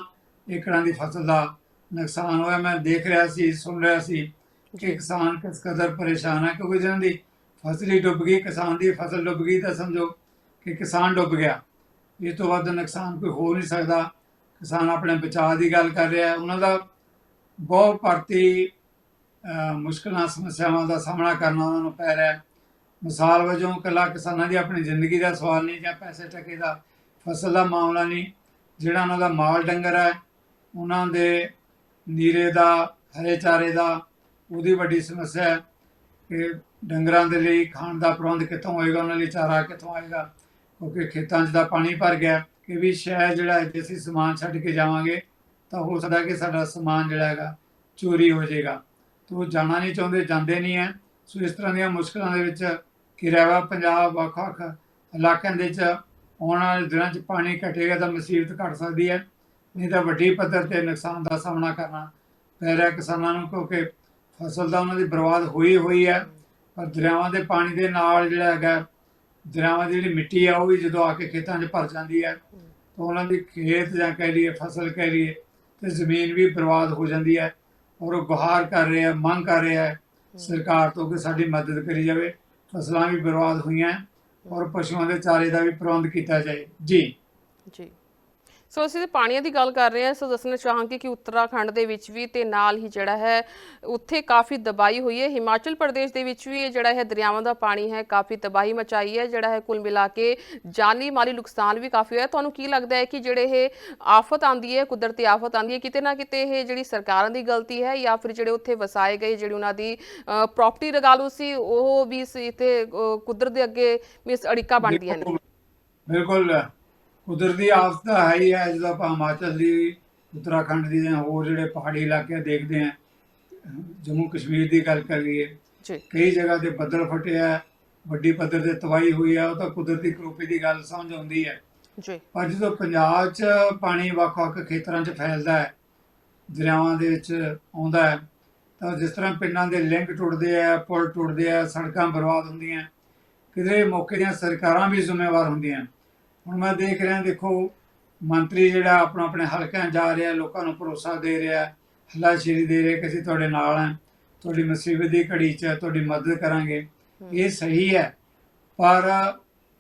ਏਕੜਾਂ ਦੀ ਫਸਲ ਦਾ ਨੁਕਸਾਨ ਹੋਇਆ। ਮੈਂ ਦੇਖ ਰਿਹਾ ਸੀ ਸੁਣ ਰਿਹਾ ਸੀ ਕਿ। ਕਿਸਾਨ ਕਿਸ ਕਦਰ ਪਰੇਸ਼ਾਨ ਹੈ ਕਿਉਂਕਿ ਜਿਹਨਾਂ ਦੀ ਫਸਲ ਹੀ ਡੁੱਬ ਗਈ ਕਿਸਾਨ ਦੀ ਫਸਲ ਡੁੱਬ ਗਈ ਤਾਂ ਸਮਝੋ ਕਿ ਕਿਸਾਨ ਡੁੱਬ ਗਿਆ। ਇਸ ਤੋਂ ਵੱਧ ਨੁਕਸਾਨ ਕੋਈ ਹੋ ਨਹੀਂ ਸਕਦਾ। ਕਿਸਾਨ ਆਪਣੇ ਬਚਾਅ ਦੀ ਗੱਲ ਕਰ ਰਿਹਾ ਉਹਨਾਂ ਦਾ ਬਹੁਤ ਭਾਰਤੀ ਅਹ, ਮੁਸ਼ਕਲਾਂ ਸਮੱਸਿਆਵਾਂ ਦਾ ਸਾਹਮਣਾ ਕਰਨਾ ਉਹਨਾਂ ਨੂੰ ਪੈ ਰਿਹਾ ਮਿਸਾਲ ਵਜੋਂ ਇਕੱਲਾ ਕਿਸਾਨਾਂ ਦੀ ਆਪਣੀ ਜ਼ਿੰਦਗੀ ਦਾ ਸਵਾਲ ਨਹੀਂ ਜਾਂ ਪੈਸੇ ਟਕੇ ਦਾ ਫਸਲ ਦਾ ਮਾਮਲਾ ਨਹੀਂ ਜਿਹੜਾ ਉਹਨਾਂ ਦਾ ਮਾਲ ਡੰਗਰ ਹੈ ਉਹਨਾਂ ਦੇ ਨੀਰੇ ਦਾ ਹਰੇ ਚਾਰੇ ਦਾ ਉਹਦੀ ਵੱਡੀ ਸਮੱਸਿਆ ਹੈ ਕਿ ਡੰਗਰਾਂ ਦੇ ਲਈ ਖਾਣ ਦਾ ਪ੍ਰਬੰਧ ਕਿੱਥੋਂ ਹੋਏਗਾ ਉਹਨਾਂ ਲਈ ਚਾਰਾ ਕਿੱਥੋਂ ਆਏਗਾ ਕਿਉਂਕਿ ਖੇਤਾਂ 'ਚ ਦਾ ਪਾਣੀ ਭਰ ਗਿਆ। ਕਿ ਵੀ ਸ਼ਹਿਰ ਜਿਹੜਾ ਹੈ, ਜੇ ਅਸੀਂ ਸਮਾਨ ਛੱਡ ਕੇ ਜਾਵਾਂਗੇ ਤਾਂ ਹੋ ਸਕਦਾ ਕਿ ਸਾਡਾ ਸਮਾਨ ਜਿਹੜਾ ਹੈਗਾ ਚੋਰੀ ਹੋ ਜਾਏਗਾ। ਤੋ ਉਹ ਜਾਣਾ ਨਹੀਂ ਚਾਹੁੰਦੇ ਜਾਂਦੇ ਨਹੀਂ ਹੈ। ਸੋ ਇਸ ਤਰ੍ਹਾਂ ਦੀਆਂ ਮੁਸ਼ਕਲਾਂ ਦੇ ਵਿੱਚ ਘਿਰਿਆ ਪੰਜਾਬ ਵੱਖ-ਵੱਖ ਇਲਾਕਿਆਂ ਦੇ ਵਿੱਚ ਆਉਣ ਵਾਲੇ ਦਿਨਾਂ 'ਚ ਪਾਣੀ ਘਟੇਗਾ ਤਾਂ ਮੁਸੀਬਤ ਘਟ ਸਕਦੀ ਹੈ। ਨਹੀਂ ਤਾਂ ਵੱਡੀ ਪੱਧਰ ਤੇ ਨੁਕਸਾਨ ਦਾ ਸਾਹਮਣਾ ਕਰਨਾ ਪੈ ਰਿਹਾ ਕਿਸਾਨਾਂ ਨੂੰ ਕਿਉਂਕਿ ਫਸਲ ਤਾਂ ਉਹਨਾਂ ਦੀ ਬਰਬਾਦ ਹੋਈ ਹੋਈ ਹੈ। ਪਰ ਦਰਿਆਵਾਂ ਦੇ ਪਾਣੀ ਦੇ ਨਾਲ ਜਿਹੜਾ ਹੈਗਾ ਦਰਿਆਵਾਂ ਦੀ ਜਿਹੜੀ ਮਿੱਟੀ ਆ, ਉਹ ਵੀ ਜਦੋਂ ਆ ਕੇ ਖੇਤਾਂ 'ਚ ਭਰ ਜਾਂਦੀ ਹੈ ਤਾਂ ਉਹਨਾਂ ਦੀ ਖੇਤ ਜਾਂ ਕਹਿ ਲਈਏ ਫਸਲ ਕਹਿ ਲਈਏ, ਤੇ ਜ਼ਮੀਨ ਵੀ ਬਰਬਾਦ ਹੋ ਜਾਂਦੀ ਹੈ ਔਰ ਉਹ ਗੁਹਾਰ ਕਰ ਰਹੇ ਆ ਮੰਗ ਕਰ ਰਿਹਾ ਹੈ ਸਰਕਾਰ ਤੋਂ ਕਿ ਸਾਡੀ ਮਦਦ ਕਰੀ ਜਾਵੇ, ਫਸਲਾਂ ਵੀ ਬਰਬਾਦ ਹੋਈਆਂ ਔਰ ਪਸ਼ੂਆਂ ਦੇ ਚਾਰੇ ਦਾ ਵੀ ਪ੍ਰਬੰਧ ਕੀਤਾ ਜਾਏ। ਜੀ। ਜੀ। ਸੋ ਅਸੀਂ ਪਾਣੀਆਂ ਦੀ ਗੱਲ ਕਰ ਰਹੇ ਹਾਂ। ਸੋ ਦੱਸਣਾ ਚਾਹਾਂਗੇ ਕਿ ਉੱਤਰਾਖੰਡ ਦੇ ਵਿੱਚ ਵੀ ਤੇ ਨਾਲ ਹੀ ਜਿਹੜਾ ਹੈ, ਉੱਥੇ ਕਾਫੀ ਤਬਾਹੀ ਹੋਈ ਹੈ। ਹਿਮਾਚਲ ਪ੍ਰਦੇਸ਼ ਦੇ ਵਿੱਚ ਵੀ ਇਹ ਜਿਹੜਾ ਹੈ ਦਰਿਆਵਾਂ ਦਾ ਪਾਣੀ ਹੈ, ਕਾਫੀ ਤਬਾਹੀ ਮਚਾਈ ਹੈ। ਜਿਹੜਾ ਹੈ ਕੁੱਲ ਮਿਲਾ ਕੇ ਜਾਨੀ ਮਾਲੀ ਨੁਕਸਾਨ ਵੀ ਕਾਫੀ ਹੋਇਆ। ਤੁਹਾਨੂੰ ਕੀ ਲੱਗਦਾ ਹੈ ਕਿ ਜਿਹੜੇ ਇਹ ਆਫਤ ਆਂਦੀ ਹੈ, ਕੁਦਰਤੀ ਆਫਤ ਆਂਦੀ ਹੈ, ਕਿਤੇ ਨਾ ਕਿਤੇ ਇਹ ਜਿਹੜੀ ਸਰਕਾਰਾਂ ਦੀ ਗਲਤੀ ਹੈ ਜਾਂ ਫਿਰ ਜਿਹੜੇ ਉੱਥੇ ਵਸਾਏ ਗਏ, ਜਿਹੜੀ ਉਹਨਾਂ ਦੀ ਪ੍ਰਾਪਰਟੀ ਲਗਾ ਲਓ ਸੀ, ਉਹ ਵੀ ਸੀ ਇੱਥੇ ਕੁਦਰਤ ਦੇ ਅੱਗੇ ਮਿਸ ਅੜਿੱਕਾ ਬਣਦੀਆਂ ਨੇ? ਬਿਲਕੁਲ। ਕੁਦਰਤੀ ਆਫਤ ਤਾਂ ਹੈ ਹੀ ਹੈ ਜਦੋਂ ਆਪਾਂ ਹਿਮਾਚਲ ਦੀ ਉੱਤਰਾਖੰਡ ਦੀ ਜਾਂ ਹੋਰ ਜਿਹੜੇ ਪਹਾੜੀ ਇਲਾਕੇ ਦੇਖਦੇ ਹਾਂ ਜੰਮੂ ਕਸ਼ਮੀਰ ਦੀ ਗੱਲ ਕਰੀਏ ਜੀ। ਕਈ ਜਗ੍ਹਾ ਤੇ ਬੱਦਲ ਫਟਿਆ ਵੱਡੀ ਪੱਧਰ ਤੇ ਤਬਾਹੀ ਹੋਈ ਹੈ ਉਹ ਤਾਂ ਕੁਦਰਤੀ ਕਰੋਪੀ ਦੀ ਗੱਲ ਸਮਝ ਆਉਂਦੀ ਹੈ। ਜੀ। ਪਰ ਜਦੋਂ ਪੰਜਾਬ 'ਚ ਪਾਣੀ ਵੱਖ-ਵੱਖ ਖੇਤਰਾਂ 'ਚ ਫੈਲਦਾ ਹੈ ਦਰਿਆਵਾਂ ਦੇ ਵਿੱਚ ਆਉਂਦਾ ਹੈ ਤਾਂ ਜਿਸ ਤਰ੍ਹਾਂ ਪਿੰਡਾਂ ਦੇ ਲਿੰਕ ਟੁੱਟਦੇ ਆ ਪੁਲ ਟੁੱਟਦੇ ਆ ਸੜਕਾਂ ਬਰਬਾਦ ਹੁੰਦੀਆਂ ਕਿਤੇ ਮੌਕੇ ਦੀਆਂ ਸਰਕਾਰਾਂ ਵੀ ਜ਼ਿੰਮੇਵਾਰ ਹੁੰਦੀਆਂ। ਹੁਣ ਮੈਂ ਦੇਖ ਰਿਹਾ ਦੇਖੋ ਮੰਤਰੀ ਜਿਹੜਾ ਆਪਣਾ ਆਪਣੇ ਹਲਕਿਆਂ ਜਾ ਰਿਹਾ ਲੋਕਾਂ ਨੂੰ ਭਰੋਸਾ ਦੇ ਰਿਹਾ ਹਲਾਸ਼ੇਰੀ ਦੇ ਰਿਹਾ ਕਿ ਅਸੀਂ ਤੁਹਾਡੇ ਨਾਲ ਹਾਂ ਤੁਹਾਡੀ ਮੁਸੀਬਤ ਦੀ ਘੜੀ 'ਚ ਤੁਹਾਡੀ ਮਦਦ ਕਰਾਂਗੇ। ਇਹ ਸਹੀ ਹੈ ਪਰ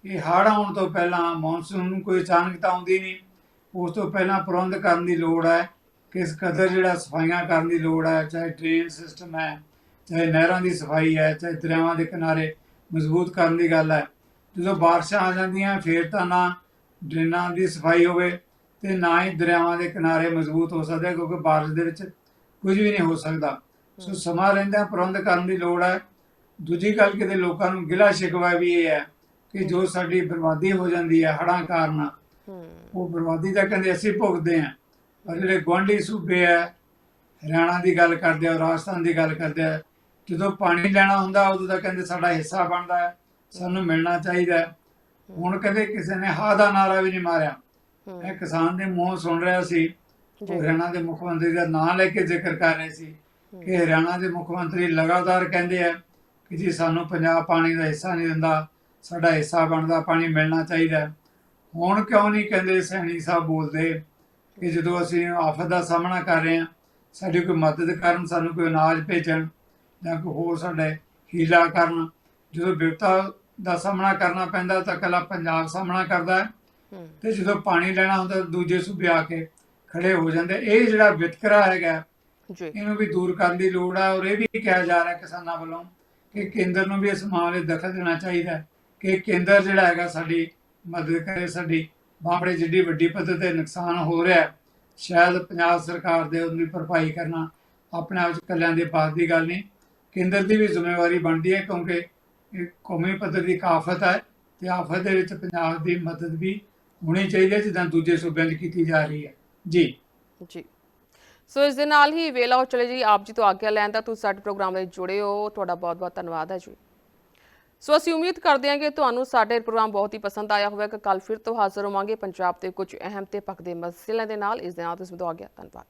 ਇਹ ਹੜ੍ਹ ਆਉਣ ਤੋਂ ਪਹਿਲਾਂ ਮੌਨਸੂਨ ਨੂੰ ਕੋਈ ਅਚਾਨਕ ਤਾਂ ਆਉਂਦੀ ਨਹੀਂ। ਉਸ ਤੋਂ ਪਹਿਲਾਂ ਪ੍ਰਬੰਧ ਕਰਨ ਦੀ ਲੋੜ ਹੈ ਕਿਸ ਕਦਰ ਜਿਹੜਾ ਸਫਾਈਆਂ ਕਰਨ ਦੀ ਲੋੜ ਹੈ ਚਾਹੇ ਡਰੇਨ ਸਿਸਟਮ ਹੈ ਚਾਹੇ ਨਹਿਰਾਂ ਦੀ ਸਫ਼ਾਈ ਹੈ ਚਾਹੇ ਦਰਿਆਵਾਂ ਦੇ ਕਿਨਾਰੇ ਮਜ਼ਬੂਤ ਕਰਨ ਦੀ ਗੱਲ ਹੈ। ਜਦੋਂ ਬਾਰਿਸ਼ਾਂ ਆ ਜਾਂਦੀਆਂ ਫਿਰ ਤਾਂ ਨਾ ਡਰੇਨਾਂ ਦੀ ਸਫ਼ਾਈ ਹੋਵੇ ਤੇ ਨਾ ਹੀ ਦਰਿਆਵਾਂ ਦੇ ਕਿਨਾਰੇ ਮਜ਼ਬੂਤ ਹੋ ਸਕਦੇ ਕਿਉਂਕਿ ਬਾਰਿਸ਼ ਦੇ ਵਿੱਚ ਕੁਝ ਵੀ ਨਹੀਂ ਹੋ ਸਕਦਾ। ਸੋ ਸਮਾਂ ਰਹਿੰਦਿਆਂ ਪ੍ਰਬੰਧ ਕਰਨ ਦੀ ਲੋੜ ਹੈ। ਦੂਜੀ ਗੱਲ ਕਿਤੇ ਲੋਕਾਂ ਨੂੰ ਗਿਲਾ ਸ਼ਿਕਵਾ ਵੀ ਇਹ ਹੈ ਕਿ ਜੋ ਸਾਡੀ ਬਰਬਾਦੀ ਹੋ ਜਾਂਦੀ ਹੈ ਹੜ੍ਹਾਂ ਕਾਰਨ ਉਹ ਬਰਬਾਦੀ ਤਾਂ ਕਹਿੰਦੇ ਅਸੀਂ ਭੁਗਤਦੇ ਹਾਂ। ਪਰ ਜਿਹੜੇ ਗੁਆਂਢੀ ਸੂਬੇ ਹੈ ਹਰਿਆਣਾ ਦੀ ਗੱਲ ਕਰਦੇ ਆ ਰਾਜਸਥਾਨ ਦੀ ਗੱਲ ਕਰਦੇ ਆ ਜਦੋਂ ਪਾਣੀ ਲੈਣਾ ਹੁੰਦਾ ਉਦੋਂ ਤਾਂ ਕਹਿੰਦੇ ਸਾਡਾ ਹਿੱਸਾ ਬਣਦਾ ਹੈ। ਸਾਨੂੰ ਮਿਲਣਾ ਚਾਹੀਦਾ ਹੁਣ ਕਦੇ ਕਿਸੇ ਨੇ ਹਾਂ ਦਾ ਨਾਰਾ ਵੀ ਨਹੀਂ ਮਾਰਿਆ। ਇਹ ਕਿਸਾਨ ਦੇ ਮੂੰਹ ਸੁਣ ਰਿਹਾ ਸੀ। ਹਰਿਆਣਾ ਦੇ ਮੁੱਖ ਮੰਤਰੀ ਦਾ ਨਾਂ ਲੈ ਕੇ ਜ਼ਿਕਰ ਕਰ ਰਹੇ ਸੀ ਕਿ ਹਰਿਆਣਾ ਦੇ ਮੁੱਖ ਮੰਤਰੀ ਲਗਾਤਾਰ ਕਹਿੰਦੇ ਆ ਕਿ ਜੀ ਸਾਨੂੰ ਪੰਜਾਬ ਪਾਣੀ ਦਾ ਹਿੱਸਾ ਨਹੀਂ ਦਿੰਦਾ। ਸਾਡਾ ਹਿੱਸਾ ਬਣਦਾ ਪਾਣੀ ਮਿਲਣਾ ਚਾਹੀਦਾ। ਹੁਣ ਕਿਉਂ ਨਹੀਂ ਕਹਿੰਦੇ? ਸੈਣੀ ਸਾਹਿਬ ਬੋਲਦੇ ਕਿ ਜਦੋਂ ਅਸੀਂ ਆਫਤ ਦਾ ਸਾਹਮਣਾ ਕਰ ਰਹੇ ਹਾਂ ਸਾਡੀ ਕੋਈ ਮਦਦ ਕਰਨ ਸਾਨੂੰ ਕੋਈ ਅਨਾਜ ਭੇਜਣ ਜਾਂ ਕੋਈ ਹੋਰ ਸਾਡੇ ਹੀਲਾ ਕਰਨ ਜਦੋਂ ਵਿਪਤਾ ਦਾ ਸਾਹਮਣਾ ਕਰਨਾ ਪੈਂਦਾ ਤਾਂ ਕੱਲਾ ਪੰਜਾਬ ਸਾਹਮਣਾ ਕਰਦਾ ਹੈ। ਤੇ ਜਦੋਂ ਪਾਣੀ ਲੈਣਾ ਹੁੰਦਾ ਦੂਜੇ ਸੂਬੇ ਆ ਕੇ ਖੜੇ ਹੋ ਜਾਂਦੇ। ਇਹ ਜਿਹੜਾ ਵਿਤਕਰਾ ਹੈਗਾ ਇਹਨੂੰ ਵੀ ਦੂਰ ਕਰਨ ਦੀ ਲੋੜ ਹੈ ਔਰ ਇਹ ਵੀ ਕਿਹਾ ਜਾ ਰਿਹਾ ਕਿਸਾਨਾਂ ਵੱਲੋਂ ਕਿ ਕੇਂਦਰ ਨੂੰ ਵੀ ਇਸ ਮਾਮਲੇ ਦਖਲ ਦੇਣਾ ਚਾਹੀਦਾ ਹੈ ਕਿ ਕੇਂਦਰ ਜਿਹੜਾ ਹੈਗਾ ਸਾਡੀ ਮਦਦ ਕਰੇ ਸਾਡੀ ਬਾਂਬੜੇ ਜਿੱਡੀ ਵੱਡੀ ਪੱਧਰ ਤੇ ਨੁਕਸਾਨ ਹੋ ਰਿਹਾ ਸ਼ਾਇਦ ਪੰਜਾਬ ਸਰਕਾਰ ਦੇ ਉਹਦੀ ਭਰਪਾਈ ਕਰਨਾ ਆਪਣੇ ਆਪ 'ਚ ਕੱਲਿਆਂ ਦੇ ਬਾਤ ਦੀ ਗੱਲ ਨਹੀਂ। ਕੇਂਦਰ ਦੀ ਵੀ ਜ਼ਿੰਮੇਵਾਰੀ ਬਣਦੀ ਹੈ ਕਿਉਂਕਿ ਇਹ ਕੌਮੀ ਪੱਧਰ ਦੀ ਇੱਕ ਆਫਤ ਹੈ ਤੇ ਆਫਤ ਦੇ ਵਿੱਚ ਪੰਜਾਬ ਦੀ ਮਦਦ ਵੀ ਹੋਣੀ ਚਾਹੀਦੀ ਹੈ, ਜਿੱਦਾਂ ਦੂਜੇ ਸੂਬਿਆਂ 'ਚ ਕੀਤੀ ਜਾ ਰਹੀ ਹੈ। ਜੀ। ਜੀ। ਸੋ ਇਸ ਦੇ ਨਾਲ ਹੀ ਵੇਲਾ ਹੋ ਚਲੇ ਜੀ, ਆਪ ਜੀ ਤੋਂ ਆਗਿਆ ਲੈਣ ਦਾ ਤੁਸੀਂ ਸਾਡੇ ਪ੍ਰੋਗਰਾਮ ਵਿੱਚ ਜੁੜੇ ਹੋ। ਤੁਹਾਡਾ ਬਹੁਤ-ਬਹੁਤ ਧੰਨਵਾਦ ਹੈ ਜੀ। ਸੋ ਅਸੀਂ ਉਮੀਦ ਕਰਦੇ ਹਾਂ ਕਿ ਤੁਹਾਨੂੰ ਸਾਡੇ ਪ੍ਰੋਗਰਾਮ ਬਹੁਤ ਹੀ ਪਸੰਦ ਆਇਆ ਹੋਵੇਗਾ। ਕੱਲ ਫਿਰ ਤੋਂ ਹਾਜ਼ਰ ਹੋਵਾਂਗੇ ਪੰਜਾਬ ਦੇ ਕੁਝ ਅਹਿਮ ਤੇ ਪੱਕਦੇ ਮਸਲਿਆਂ ਦੇ ਨਾਲ। ਇਸ ਦੇ ਨਾਲ ਤੁਸੀਂ ਤੋਂ ਆਗਿਆ, ਧੰਨਵਾਦ।